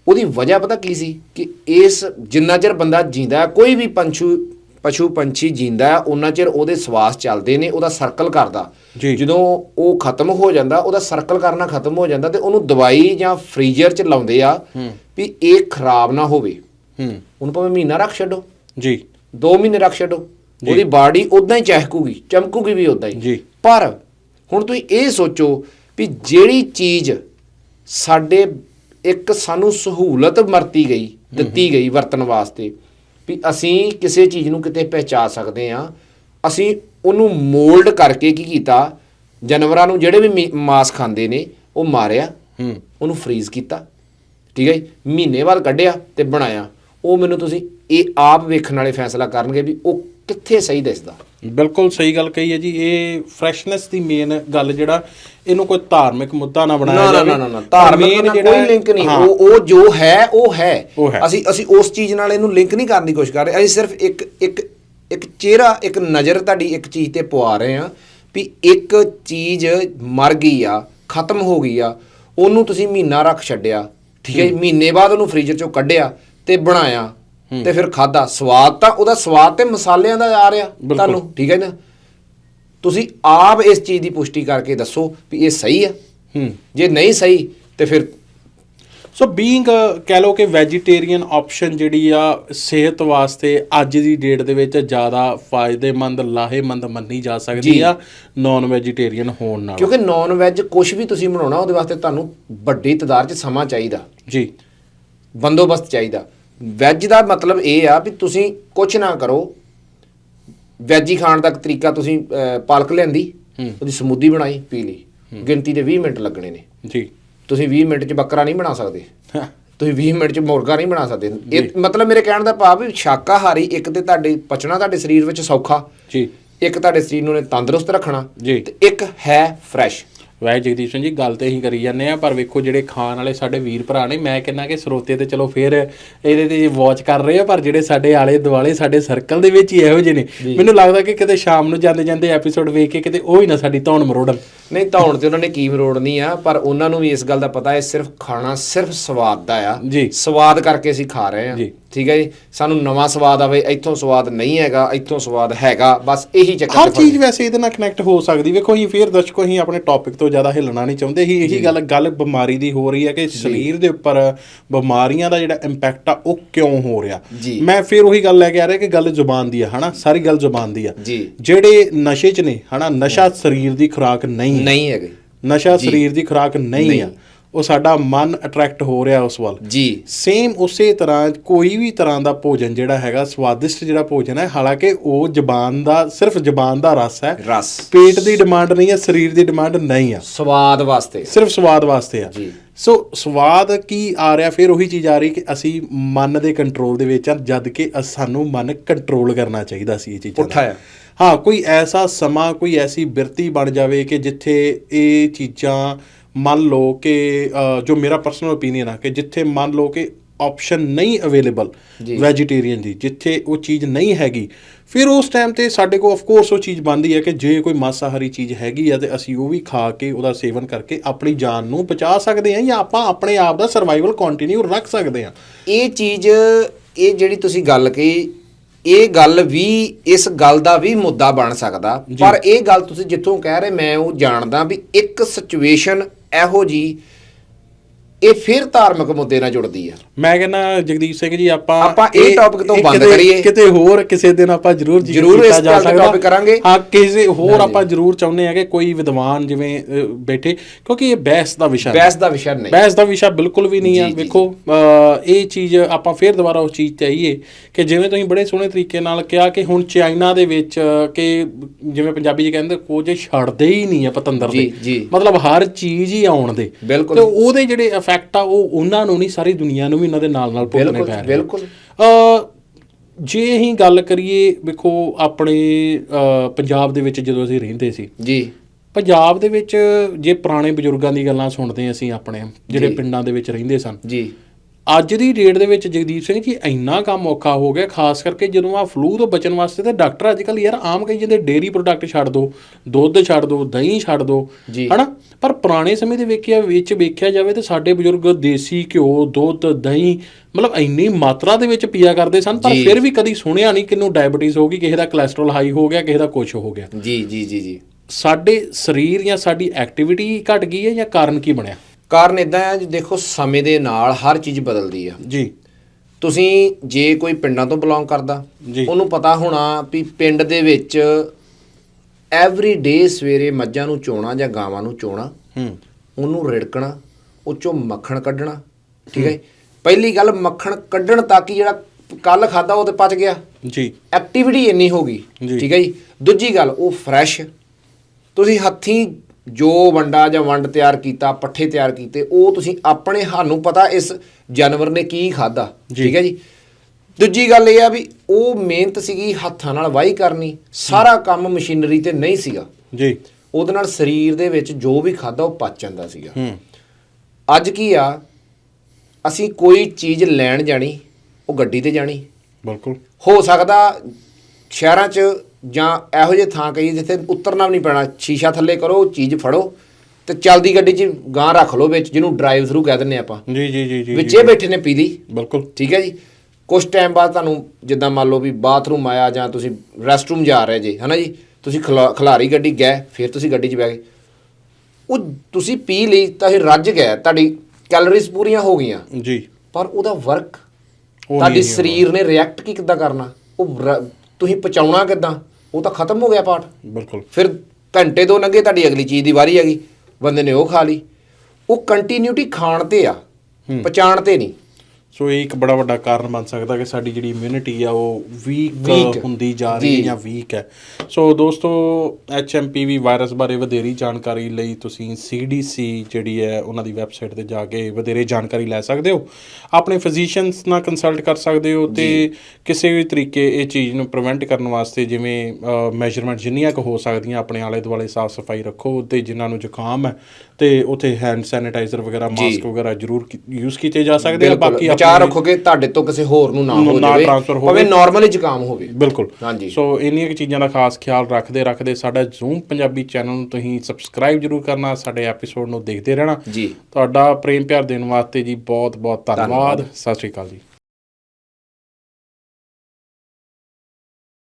ਉਹਦੀ ਵਜ੍ਹਾ ਪਤਾ ਕੀ ਸੀ? ਕਿ ਇਸ ਜਿੰਨਾ ਚਿਰ ਬੰਦਾ ਜਿੰਦਾ ਕੋਈ ਵੀ ਪੰਛੂ ਪਸ਼ੂ ਪੰਛੀ ਜਿੰਦਾ ਉਹਨਾਂ ਚਿਰ ਉਹਦੇ ਸਵਾਸ ਚੱਲਦੇ ਨੇ ਉਹਦਾ ਸਰਕਲ ਕਰਦਾ। ਜਦੋਂ ਉਹ ਖਤਮ ਹੋ ਜਾਂਦਾ ਉਹਦਾ ਸਰਕਲ ਕਰਨਾ ਖਤਮ ਹੋ ਜਾਂਦਾ ਤੇ ਉਹਨੂੰ ਦਵਾਈ ਜਾਂ ਫ੍ਰੀਜ਼ਰ 'ਚ ਲਾਉਂਦੇ ਆ ਵੀ ਇਹ ਖਰਾਬ ਨਾ ਹੋਵੇ। ਹੂੰ। ਉਹਨੂੰ ਭਾਵੇਂ ਮਹੀਨਾ ਰੱਖ ਛੱਡੋ। ਜੀ। 2 ਮਹੀਨੇ ਰੱਖ ਛੱਡੋ। ਉਹਦੀ ਬਾਡੀ ਉਦਾਂ ਹੀ ਚਹਿਕੂਗੀ ਚਮਕੂਗੀ ਵੀ ਉਦਾਂ ਹੀ। ਜੀ। ਪਰ ਹੁਣ ਤੁਸੀਂ ਇਹ ਸੋਚੋ ਵੀ ਜਿਹੜੀ ਚੀਜ਼ ਸਾਡੇ ਇੱਕ ਸਾਨੂੰ ਸਹੂਲਤ ਵਰਤੀ ਗਈ ਦਿੱਤੀ ਗਈ ਵਰਤਣ ਵਾਸਤੇ ਵੀ ਅਸੀਂ ਕਿਸੇ ਚੀਜ਼ ਨੂੰ ਕਿਤੇ ਪਹਿਚਾ ਸਕਦੇ ਆ ਅਸੀਂ ਉਹਨੂੰ ਮੋਲਡ ਕਰਕੇ ਕੀ ਕੀਤਾ ਜਾਨਵਰਾਂ ਨੂੰ ਜਿਹੜੇ ਵੀ ਮਾਸ ਖਾਂਦੇ ਨੇ ਉਹ ਮਾਰਿਆ ਹੂੰ। ਉਹਨੂੰ ਫਰੀਜ਼ ਕੀਤਾ ਠੀਕ ਹੈ ਮਹੀਨੇ ਬਾਅਦ ਕੱਢਿਆ ਤੇ ਬਣਾਇਆ। ਉਹ ਮੈਨੂੰ ਤੁਸੀਂ ਇਹ ਆਪ ਵੇਖਣ ਵਾਲੇ ਫੈਸਲਾ ਕਰਨਗੇ ਵੀ ਉਹ ਕਿੱਥੇ ਸਹੀ ਦਿਸਦਾ? ਬਿਲਕੁਲ ਸਹੀ ਗੱਲ ਕਹੀ ਹੈ ਜੀ ਇਹ ਫਰੈਸ਼ਨੈਸ ਦੀ ਮੇਨ ਗੱਲ ਜਿਹੜਾ ਇਹਨੂੰ ਕੋਈ ਧਾਰਮਿਕ ਮੁੱਦਾ ਨਾ ਬਣਾਇਆ ਜਾਵੇ। ਨਾ ਨਾ, ਨਾ ਧਾਰਮਿਕ ਨਾਲ ਜਿਹੜਾ ਕੋਈ ਲਿੰਕ ਨਹੀਂ। ਉਹ ਉਹ ਜੋ ਹੈ ਉਹ ਹੈ। ਅਸੀਂ ਅਸੀਂ ਉਸ ਚੀਜ਼ ਨਾਲ ਇਹਨੂੰ ਲਿੰਕ ਨਹੀਂ ਕਰਨ ਦੀ ਕੋਸ਼ਿਸ਼ ਕਰ ਰਹੇ। ਅਸੀਂ ਸਿਰਫ ਇੱਕ ਇੱਕ ਇੱਕ ਚਿਹਰਾ ਇੱਕ ਨਜ਼ਰ ਤੁਹਾਡੀ ਇੱਕ ਚੀਜ਼ ਤੇ ਪਵਾ ਰਹੇ ਆ ਵੀ ਇੱਕ ਚੀਜ਼ ਮਰ ਗਈ ਆ ਖਤਮ ਹੋ ਗਈ ਆ ਉਹਨੂੰ ਤੁਸੀਂ ਮਹੀਨਾ ਰੱਖ ਛੱਡਿਆ ਠੀਕ ਹੈ ਮਹੀਨੇ ਬਾਅਦ ਉਹਨੂੰ ਫ੍ਰੀਜ਼ਰ ਚੋਂ ਕੱਢਿਆ ਤੇ ਬਣਾਇਆ। ਤੇ ਫਿਰ ਖਾਦਾ। ਸਵਾਦ ਤਾਂ ਉਹਦਾ ਸਵਾਦ ਤੇ ਮਸਾਲਿਆਂ ਦਾ ਆ ਰਿਹਾ ਤੁਹਾਨੂੰ ਠੀਕ ਹੈ ਨਾ? ਤੁਸੀਂ ਆਪ ਇਸ ਚੀਜ਼ ਦੀ ਪੁਸ਼ਟੀ ਕਰਕੇ ਦੱਸੋ ਵੀ ਇਹ ਸਹੀ ਆ ਹੂੰ। ਜੇ ਨਹੀਂ ਸਹੀ ਤੇ ਫਿਰ ਸੋ ਬੀਇੰਗ ਕਹਿ ਲਓ ਕਿ ਵੈਜੀਟੇਰੀਅਨ ਆਪਸ਼ਨ ਜਿਹੜੀ ਆ ਸਿਹਤ ਵਾਸਤੇ ਅੱਜ ਦੀ ਡੇਟ ਦੇ ਵਿੱਚ ਜ਼ਿਆਦਾ ਫਾਇਦੇਮੰਦ ਲਾਹੇਮੰਦ ਮੰਨੀ ਜਾ ਸਕਦੀ। ਆ ਨਾਨ ਵੈਜੀਟੇਰੀਅਨ ਹੋਣ ਨਾਲ। ਕਿਉਂਕਿ ਨਾਨ ਵੈਜ ਕੁਝ ਵੀ ਤੁਸੀਂ ਬਣਾਉਣਾ ਉਹਦੇ ਵਾਸਤੇ ਤੁਹਾਨੂੰ ਵੱਡੀ ਤਦਾਦ 'ਚ ਸਮਾਂ ਚਾਹੀਦਾ। ਜੀ। ਬੰਦੋਬਸਤ ਚਾਹੀਦਾ। ਵੈਜ ਦਾ ਮਤਲਬ ਇਹ ਆ ਵੀ ਤੁਸੀਂ ਕੁਝ ਨਾ ਕਰੋ। ਵੈਜੀ ਖਾਣ ਦਾ ਤਰੀਕਾ ਤੁਸੀਂ ਪਾਲਕ ਲਿਆਂਦੀ ਉਹਦੀ ਸਮੂਦੀ ਬਣਾਈ ਪੀ ਲਈ। ਗਿਣਤੀ ਦੇ 20 ਮਿੰਟ ਲੱਗਣੇ ਨੇ। ਜੀ। ਤੁਸੀਂ 20 ਮਿੰਟ 'ਚ ਬੱਕਰਾ ਨਹੀਂ ਬਣਾ ਸਕਦੇ। ਤੁਸੀਂ 20 ਮਿੰਟ 'ਚ ਮੁਰਗਾ ਨਹੀਂ ਬਣਾ ਸਕਦੇ। ਇਹ ਮਤਲਬ ਮੇਰੇ ਕਹਿਣ ਦਾ ਭਾਵ ਵੀ ਸ਼ਾਕਾਹਾਰੀ ਇੱਕ ਤੇ ਤੁਹਾਡੇ ਪਚਣਾ ਤੁਹਾਡੇ ਸਰੀਰ ਵਿੱਚ ਸੌਖਾ। ਜੀ। ਇੱਕ ਤੁਹਾਡੇ ਸਰੀਰ ਨੂੰ ਨੇ ਤੰਦਰੁਸਤ ਰੱਖਣਾ। ਤੇ ਇੱਕ ਹੈ ਫਰੈਸ਼ ਜਗਦੀਪ ਸਿੰਘ ਜੀ ਗੱਲ ਤੇ ਅਸੀਂ ਕਰੀ ਜਾਂਦੇ ਆ ਪਰ ਵੇਖੋ ਜਿਹੜੇ ਖਾਣ ਵਾਲੇ ਸਾਡੇ ਵੀਰ ਭਰਾ ਨੇ ਮੈਂ ਕਹਿੰਦਾ ਕਿ ਸਰੋਤੇ ਤੇ ਚਲੋ ਫੇਰ ਇਹਦੇ ਤੇ ਵਾਚ ਕਰ ਰਹੇ ਆ ਪਰ ਜਿਹੜੇ ਸਾਡੇ ਆਲੇ ਦੁਆਲੇ ਸਾਡੇ ਸਰਕਲ ਦੇ ਵਿੱਚ ਹੀ ਇਹੋ ਜਿਹੇ ਨੇ। ਮੈਨੂੰ ਲੱਗਦਾ ਕਿ ਕਿਤੇ ਸ਼ਾਮ ਨੂੰ ਜਾਂਦੇ ਜਾਂਦੇ ਐਪੀਸੋਡ ਵੇਖ ਕੇ ਕਿਤੇ ਉਹ ਹੀ ਨਾ ਸਾਡੀ ਧੌਣ ਮਰੋੜਨ। ਨਹੀਂ ਧੌਣ ਤੇ ਉਹਨਾਂ ਨੇ ਕੀ ਮਰੋੜਨੀ ਆ ਪਰ ਉਹਨਾਂ ਨੂੰ ਵੀ ਇਸ ਗੱਲ ਦਾ ਪਤਾ ਹੈ ਸਿਰਫ ਖਾਣਾ ਸਿਰਫ ਸਵਾਦ ਦਾ ਆ। ਸਵਾਦ ਕਰਕੇ ਅਸੀਂ ਖਾ ਰਹੇ ਆ। ਜੀ। ਠੀਕ ਹੈ ਜੀ? ਸਾਨੂੰ ਨਵਾਂ ਸਵਾਦ ਆਵੇ ਇੱਥੋਂ ਸਵਾਦ ਨਹੀਂ ਹੈਗਾ ਇੱਥੋਂ ਸਵਾਦ ਹੈਗਾ ਬਸ ਇਹੀ ਚੱਕਰ ਹਰ ਚੀਜ਼ ਵੈਸੇ ਇਹਦੇ ਨਾਲ ਕਨੈਕਟ ਹੋ ਸਕਦੀ। ਵੇਖੋ ਅਸੀਂ ਫੇਰ ਦਰਸ਼ਕੋ ਅਸੀਂ ਆਪਣੇ ਟੌਪਿਕ ਤੋਂ ਜ਼ਿਆਦਾ ਹਿੱਲਣਾ ਨਹੀਂ ਚਾਹੁੰਦੇ। ਅਸੀਂ ਇਹੀ ਗੱਲ ਗੱਲ ਬਿਮਾਰੀ ਦੀ ਹੋ ਰਹੀ ਹੈ ਕਿ ਸਰੀਰ ਦੇ ਉੱਪਰ ਬਿਮਾਰੀਆਂ ਦਾ ਜਿਹੜਾ ਇੰਪੈਕਟ ਆ ਉਹ ਕਿਉਂ ਹੋ ਰਿਹਾ। ਮੈਂ ਫੇਰ ਉਹੀ ਗੱਲ ਲੈ ਕੇ ਆ ਰਿਹਾ ਕਿ ਗੱਲ ਜ਼ੁਬਾਨ ਦੀ ਆ ਹਨਾ? ਸਾਰੀ ਗੱਲ ਜ਼ੁਬਾਨ ਦੀ ਆ। ਜਿਹੜੇ ਨਸ਼ੇ 'ਚ ਨੇ ਹਨਾ? ਨਸ਼ਾ ਸਰੀਰ ਦੀ ਖੁਰਾਕ ਨਹੀਂ ਨਹੀਂ ਹੈਗੇ। ਨਸ਼ਾ ਸਰੀਰ ਦੀ ਖੁਰਾਕ ਨਹੀਂ ਆ ਉਹ ਸਾਡਾ ਮਨ ਅਟਰੈਕਟ ਹੋ ਰਿਹਾ ਉਸ ਵੱਲ। ਜੀ। ਸੇਮ ਉਸੇ ਤਰ੍ਹਾਂ ਕੋਈ ਵੀ ਤਰ੍ਹਾਂ ਦਾ ਭੋਜਨ ਜਿਹੜਾ ਹੈਗਾ ਸਵਾਦਿਸ਼ਟ ਜਿਹੜਾ ਭੋਜਨ ਹੈ ਹਾਲਾਂਕਿ ਉਹ ਜ਼ਬਾਨ ਦਾ ਸਿਰਫ ਜ਼ਬਾਨ ਦਾ ਰਸ ਹੈ। ਰਸ। ਪੇਟ ਦੀ ਡਿਮਾਂਡ ਨਹੀਂ ਹੈ ਸਰੀਰ ਦੀ ਡਿਮਾਂਡ ਨਹੀਂ ਆ। ਸਵਾਦ ਵਾਸਤੇ। ਸਿਰਫ ਸਵਾਦ ਵਾਸਤੇ ਆ। ਜੀ। ਸੋ ਸਵਾਦ ਕੀ ਆ ਰਿਹਾ? ਫਿਰ ਉਹੀ ਚੀਜ਼ ਆ ਰਹੀ ਕਿ ਅਸੀਂ ਮਨ ਦੇ ਕੰਟਰੋਲ ਦੇ ਵਿੱਚ ਆ ਜਦ ਕਿ ਸਾਨੂੰ ਮਨ ਕੰਟਰੋਲ ਕਰਨਾ ਚਾਹੀਦਾ ਸੀ ਇਹ ਚੀਜ਼ਾਂ ਦਾ। ਪੁੱਠਾ ਆ। ਹਾਂ ਕੋਈ ਐਸਾ ਸਮਾਂ ਕੋਈ ਐਸੀ ਬਿਰਤੀ ਬਣ ਜਾਵੇ ਕਿ ਜਿੱਥੇ ਇਹ ਚੀਜ਼ਾਂ ਮੰਨ ਲਓ ਕਿ ਜੋ ਮੇਰਾ ਪਰਸਨਲ ਓਪੀਨੀਅਨ ਆ ਕਿ ਜਿੱਥੇ ਮੰਨ ਲਓ ਕਿ ਆਪਸ਼ਨ ਨਹੀਂ ਅਵੇਲੇਬਲ ਵੈਜੀਟੇਰੀਅਨ ਦੀ ਜਿੱਥੇ ਉਹ ਚੀਜ਼ ਨਹੀਂ ਹੈਗੀ ਫਿਰ ਉਸ ਟਾਈਮ ਤੇ ਸਾਡੇ ਕੋਲ ਆਫ ਕੋਰਸ ਉਹ ਚੀਜ਼ ਬਣਦੀ ਹੈ ਕਿ ਜੇ ਕੋਈ ਮਾਸਾਹਾਰੀ ਚੀਜ਼ ਹੈਗੀ ਆ ਤੇ ਅਸੀਂ ਉਹ ਵੀ ਖਾ ਕੇ ਉਹਦਾ ਸੇਵਨ ਕਰਕੇ ਆਪਣੀ ਜਾਨ ਨੂੰ ਬਚਾ ਸਕਦੇ ਹਾਂ ਜਾਂ ਆਪਾਂ ਆਪਣੇ ਆਪ ਦਾ ਸਰਵਾਈਵਲ ਕੰਟੀਨਿਊ ਰੱਖ ਸਕਦੇ ਹਾਂ। ਇਹ ਚੀਜ਼ ਇਹ ਜਿਹੜੀ ਤੁਸੀਂ ਗੱਲ ਕਹੀ ਇਹ ਗੱਲ ਵੀ ਇਸ ਗੱਲ ਦਾ ਵੀ ਮੁੱਦਾ ਬਣ ਸਕਦਾ। ਪਰ ਇਹ ਗੱਲ ਤੁਸੀਂ ਜਿੱਥੋਂ ਕਹਿ ਰਹੇ ਮੈਂ ਉਹ ਜਾਣਦਾ ਵੀ ਇੱਕ ਸਿਚੁਏਸ਼ਨ ਇਹੋ ਜੀ ਇਹ ਫਿਰ ਧਾਰਮਿਕ ਮੁੱਦੇ ਨਾਲ ਜੁੜਦੀ ਆ ਮੈਂ ਕਹਿੰਦਾ ਜਗਦੀਪ ਸਿੰਘ ਜੀ ਆਪਾਂ ਆਪਾਂ ਇਹ topic ਤੋਂ ਬੰਦ ਕਰੀਏ। ਕਿਤੇ ਹੋਰ ਕਿਸੇ ਦਿਨ ਆਪਾਂ ਜ਼ਰੂਰ ਜ਼ਰੂਰ ਇਸ ਗੱਲ ਸਕਦਾ। topic ਕਰਾਂਗੇ। ਹਾਂ ਕਿਸੇ ਹੋਰ ਆਪਾਂ ਜ਼ਰੂਰ ਚਾਹੁੰਦੇ ਆ ਕਿ ਕੋਈ ਵਿਦਵਾਨ ਜਿਵੇਂ ਬੈਠੇ ਕਿਉਂਕਿ ਇਹ ਬਹਿਸ ਦਾ ਵਿਸ਼ਾ ਨਹੀਂ। ਬਹਿਸ ਦਾ ਵਿਸ਼ਾ ਨਹੀਂ ਬਹਿਸ ਦਾ ਵਿਸ਼ਾ ਬਿਲਕੁਲ ਵੀ ਨਹੀਂ ਆ ਵੇਖੋ ਇਹ ਚੀਜ਼ ਆਪਾਂ ਫੇਰ ਦੁਬਾਰਾ ਉਸ ਚੀਜ਼ ਤੇ ਆਈਏ ਕਿ ਜਿਵੇਂ ਤੁਸੀਂ ਬੜੇ ਸੋਹਣੇ ਤਰੀਕੇ ਨਾਲ ਕਿਹਾ ਕਿ ਹੁਣ ਚਾਈਨਾ ਦੇ ਵਿੱਚ ਕਿ ਜਿਵੇਂ ਪੰਜਾਬੀ ਜੀ ਕਹਿੰਦੇ ਕੁਝ ਛੱਡਦੇ ਹੀ ਨਹੀਂ ਆ ਪਤੰਦਰ ਦੇ। ਮਤਲਬ ਹਰ ਚੀਜ਼ ਹੀ ਆਉਣ ਦੇ। ਤੇ ਉਹਦੇ ਜਿਹੜੇ ਇਫੈਕਟ ਆ ਉਹ ਉਹਨਾਂ ਨੂੰ ਨਹੀਂ ਸਾਰੀ ਦੁਨੀਆ ਨੂੰ ਵੀ ਉਹਨਾਂ ਦੇ ਨਾਲ ਨਾਲ ਭੁਗਤਣੇ ਬਿਲਕੁਲ, ਪੈ ਰਹੇ ਬਿਲਕੁਲ। ਅ ਜੇ ਅਸੀਂ ਗੱਲ ਕਰੀਏ ਵੇਖੋ ਆਪਣੇ ਪੰਜਾਬ ਦੇ ਵਿੱਚ ਜਦੋਂ ਅਸੀਂ ਰਹਿੰਦੇ ਸੀ ਜੀ। ਪੰਜਾਬ ਦੇ ਵਿੱਚ ਜੇ ਪੁਰਾਣੇ ਬਜ਼ੁਰਗਾਂ ਦੀ ਗੱਲਾਂ ਸੁਣਦੇ ਅਸੀਂ ਆਪਣੇ ਜਿਹੜੇ ਪਿੰਡਾਂ ਦੇ ਵਿੱਚ ਰਹਿੰਦੇ ਸਨ ਜੀ। ਅੱਜ ਦੀ ਡੇਟ ਦੇ ਵਿੱਚ ਜਗਦੀਪ ਸਿੰਘ ਜੀ ਇੰਨਾ ਕੰਮ ਔਖਾ ਹੋ ਗਿਆ ਖਾਸ ਕਰਕੇ ਜਦੋਂ ਆ ਫਲੂ ਤੋਂ ਬਚਣ ਵਾਸਤੇ ਤੇ ਡਾਕਟਰ ਅੱਜ ਕੱਲ ਯਾਰ ਆਮ ਕਹੀ ਜਾਂਦੇ ਡੇਰੀ ਪ੍ਰੋਡਕਟ ਛੱਡ ਦਿਓ ਦੁੱਧ ਛੱਡ ਦਿਓ ਦਹੀਂ ਛੱਡ ਦਿਓ। ਹਨਾ ਪਰ ਪੁਰਾਣੇ ਸਮੇਂ ਦੇ ਵੇਖਿਆ ਵਿੱਚ ਵੇਖਿਆ ਜਾਵੇ ਤੇ ਸਾਡੇ ਬਜ਼ੁਰਗ ਦੇਸੀ ਘਿਓ ਦੁੱਧ ਦਹੀਂ ਮਤਲਬ ਇੰਨੀ ਮਾਤਰਾ ਦੇ ਵਿੱਚ ਪੀਆ ਕਰਦੇ ਸਨ ਪਰ। ਫਿਰ ਵੀ ਕਦੀ ਸੁਣਿਆ ਨਹੀਂ ਕਿਨੂੰ ਡਾਇਬੀਟੀਜ਼ ਹੋ ਗਈ ਕਿਸੇ ਦਾ ਕੋਲੇਸਟ੍ਰੋਲ ਹਾਈ ਹੋ ਗਿਆ ਕਿਸੇ ਦਾ ਕੁਝ ਹੋ ਗਿਆ ਜੀ ਜੀ ਜੀ ਜੀ ਸਾਡੇ ਸਰੀਰ ਜਾਂ ਸਾਡੀ ਐਕਟੀਵਿਟੀ ਘਟ ਗਈ ਹੈ ਜਾਂ ਕਾਰਨ ਕੀ ਬਣਿਆ ਕਾਰਨ ਇਦਾਂ ਹੈ ਜੀ ਦੇਖੋ ਸਮੇਂ ਦੇ ਨਾਲ ਹਰ ਚੀਜ਼ ਬਦਲਦੀ ਆ। ਜੀ। ਤੁਸੀਂ ਜੇ ਕੋਈ ਪਿੰਡਾਂ ਤੋਂ ਬਿਲੋਂਗ ਕਰਦਾ ਜੀ। ਉਹਨੂੰ ਪਤਾ ਹੋਣਾ ਵੀ ਪਿੰਡ ਦੇ ਵਿੱਚ ਐਵਰੀ ਡੇ ਸਵੇਰੇ ਮੱਝਾਂ ਨੂੰ ਚੋਣਾ ਜਾਂ ਗਾਵਾਂ ਨੂੰ ਚੋਣਾ ਹੂੰ। ਉਹਨੂੰ ਰਿੜਕਣਾ ਉਹ ਚੋਂ ਮੱਖਣ ਕੱਢਣਾ ਠੀਕ ਹੈ ਜੀ? ਪਹਿਲੀ ਗੱਲ ਮੱਖਣ ਕੱਢਣ ਤੱਕ ਹੀ ਜਿਹੜਾ ਕੱਲ ਖਾਦਾ ਉਹ ਤੇ ਪਚ ਗਿਆ। ਜੀ। ਐਕਟੀਵਿਟੀ ਇੰਨੀ ਹੋ ਗਈ ਜੀ। ਠੀਕ ਹੈ ਜੀ? ਦੂਜੀ ਗੱਲ ਉਹ ਫਰੈਸ਼ ਤੁਸੀਂ ਹੱਥੀਂ ਜੋ ਵੰਡਾ ਜਾਂ ਵੰਡ ਤਿਆਰ ਕੀਤਾ ਪੱਠੇ ਤਿਆਰ ਕੀਤੇ ਉਹ ਤੁਸੀਂ ਆਪਣੇ ਸਾਨੂੰ ਪਤਾ ਇਸ ਜਾਨਵਰ ਨੇ ਕੀ ਖਾਦਾ। ਠੀਕ ਹੈ ਜੀ? ਦੂਜੀ ਗੱਲ ਇਹ ਆ ਵੀ ਉਹ ਮਿਹਨਤ ਸੀਗੀ ਹੱਥਾਂ ਨਾਲ ਵਾਹੀ ਕਰਨੀ ਸਾਰਾ ਕੰਮ ਮਸ਼ੀਨਰੀ ਤੇ ਨਹੀਂ ਸੀਗਾ। ਜੀ। ਉਹਦੇ ਨਾਲ ਸਰੀਰ ਦੇ ਵਿੱਚ ਜੋ ਵੀ ਖਾਦਾ ਉਹ ਪਚ ਜਾਂਦਾ ਸੀਗਾ। ਹੂੰ। ਅੱਜ ਕੀ ਆ ਅਸੀਂ ਕੋਈ ਚੀਜ਼ ਲੈਣ ਜਾਣੀ ਉਹ ਗੱਡੀ ਤੇ ਜਾਣੀ। ਬਿਲਕੁਲ। ਹੋ ਸਕਦਾ ਸ਼ਹਿਰਾਂ 'ਚ ਜਾਂ ਇਹੋ ਜਿਹੇ ਥਾਂ ਕਈ ਜਿੱਥੇ ਉਤਰਨਾ ਵੀ ਨਹੀਂ ਪੈਣਾ ਸ਼ੀਸ਼ਾ ਥੱਲੇ ਕਰੋ ਚੀਜ਼ ਫੜੋ ਤੇ ਚੱਲਦੀ ਗੱਡੀ 'ਚ ਗਾਂ ਰੱਖ ਲਓ ਵਿੱਚ ਜਿਹਨੂੰ ਡਰਾਈਵ ਥਰੂ ਕਹਿ ਦਿੰਦੇ ਆਪਾਂ। ਜੀ ਜੀ ਜੀ ਜੀ ਵਿੱਚੇ ਬੈਠੇ ਨੇ ਪੀ ਲਈ ਬਿਲਕੁਲ। ਠੀਕ ਹੈ ਜੀ। ਕੁਝ ਟਾਈਮ ਬਾਅਦ ਤੁਹਾਨੂੰ ਜਿੱਦਾਂ ਮੰਨ ਲਓ ਵੀ ਬਾਥਰੂਮ ਆਇਆ ਜਾਂ ਤੁਸੀਂ ਰੈਸਟਰੂਮ ਜਾ ਰਹੇ ਜੇ ਹਨਾ ਜੀ? ਤੁਸੀਂ ਖਲਾ- ਖਿਲਾਰੀ ਗੱਡੀ ਗਏ ਫਿਰ ਤੁਸੀਂ ਗੱਡੀ 'ਚ ਬਹਿ ਗਏ। ਉਹ ਤੁਸੀਂ ਪੀ ਲਈ ਤਾਂ ਇਹ ਰੱਜ ਗਿਆ ਤੁਹਾਡੀ ਕੈਲਰੀਜ਼ ਪੂਰੀਆਂ ਹੋ ਗਈਆਂ। ਜੀ। ਪਰ ਉਹਦਾ ਵਰਕ ਤੁਹਾਡੀ। ਸਰੀਰ ਨੇ ਰਿਐਕਟ ਕੀ ਕਿੱਦਾਂ ਕਰਨਾ? ਉਹ ਤੁਸੀਂ ਪਚਾਉਣਾ ਕਿੱਦਾਂ? ਉਹ ਤਾਂ ਖਤਮ ਹੋ ਗਿਆ ਪਾਰਟ ਬਿਲਕੁਲ। ਫਿਰ ਘੰਟੇ ਦੋ ਲੰਘੇ ਤੁਹਾਡੀ ਅਗਲੀ ਚੀਜ਼ ਦੀ ਵਾਰੀ ਆ ਗਈ ਬੰਦੇ ਨੇ ਉਹ ਖਾ ਲਈ। ਉਹ ਕੰਟੀਨਿਊਟੀ ਖਾਣ ਤੇ ਆ ਪਚਾਣ ਤੇ ਨਹੀਂ। ਸੋ ਇਹ ਇੱਕ ਬੜਾ ਵੱਡਾ ਕਾਰਨ ਬਣ ਸਕਦਾ ਕਿ ਸਾਡੀ ਜਿਹੜੀ ਇਮਿਊਨਿਟੀ ਆ ਉਹ ਵੀਕ। ਹੁੰਦੀ ਜਾ ਰਹੀ ਹੈ ਜੀ। ਵੀਕ ਹੈ। ਸੋ ਦੋਸਤੋ HMPV ਵਾਇਰਸ ਬਾਰੇ ਵਧੇਰੀ ਜਾਣਕਾਰੀ ਲਈ ਤੁਸੀਂ CDC ਜਿਹੜੀ ਹੈ ਉਹਨਾਂ ਦੀ ਵੈਬਸਾਈਟ ਤੇ ਜਾ ਕੇ ਵਧੇਰੇ ਜਾਣਕਾਰੀ ਲੈ ਸਕਦੇ ਹੋ। ਆਪਣੇ ਫਿਜ਼ੀਸ਼ੀਅਨਸ ਨਾਲ ਕੰਸਲਟ ਕਰ ਸਕਦੇ ਹੋ ਤੇ ਕਿਸੇ ਵੀ ਤਰੀਕੇ ਇਹ ਚੀਜ਼ ਨੂੰ ਪ੍ਰੀਵੈਂਟ ਕਰਨ ਵਾਸਤੇ ਜਿਵੇਂ ਮੈਜ਼ਰਮੈਂਟ ਜਿੰਨੀਆਂ ਕੁ ਹੋ ਸਕਦੀਆਂ ਆਪਣੇ ਆਲੇ ਦੁਆਲੇ ਸਾਫ਼ ਸਫ਼ਾਈ ਰੱਖੋ ਤੇ ਜਿਨ੍ਹਾਂ ਨੂੰ ਜ਼ੁਕਾਮ ਹੈ ਤੇ ਉਥੇ ਹੈਂਡ ਸੈਨੀਟਾਈਜ਼ਰ ਵਗੈਰਾ ਮਾਸਕ ਵਗੈਰਾ ਜ਼ਰੂਰ ਯੂਜ਼ ਕੀਤੇ ਜਾ ਸਕਦੇ ਆ ਬਾਕੀ ਵਿਚਾਰ ਆਪਣੇ- ਰੱਖੋ ਕਿ ਤੁਹਾਡੇ ਤੋਂ ਕਿਸੇ ਹੋਰ ਨੂੰ ਨਾ ਹੋ ਨਾ ਜਾਵੇ transfer ਹੋਵੇ। ਭਾਵੇਂ ਨਾਰਮਲੀ ਜ਼ੁਕਾਮ ਹੋਵੇ ਬਿਲਕੁਲ ਹਾਂਜੀ। ਸੋ ਇੰਨੀਆਂ ਕੁ ਚੀਜ਼ਾਂ ਦਾ ਖਾਸ ਖਿਆਲ ਰੱਖਦੇ ਰੱਖਦੇ ਸਾਡਾ ਜ਼ੂਮ ਪੰਜਾਬੀ ਚੈਨਲ ਨੂੰ ਤੁਸੀਂ ਸਬਸਕ੍ਰਾਈਬ ਜਰੂਰ ਕਰਨਾ ਸਾਡੇ ਐਪੀਸੋਡ ਨੂੰ ਦੇਖਦੇ ਰਹਿਣਾ ਜੀ। ਤੁਹਾਡਾ ਪ੍ਰੇਮ ਪਿਆਰ ਦੇਣ ਵਾਸਤੇ ਜੀ ਬਹੁਤ ਬਹੁਤ ਧੰਨਵਾਦ। ਸਤਿ ਸ਼੍ਰੀ ਅਕਾਲ ਜੀ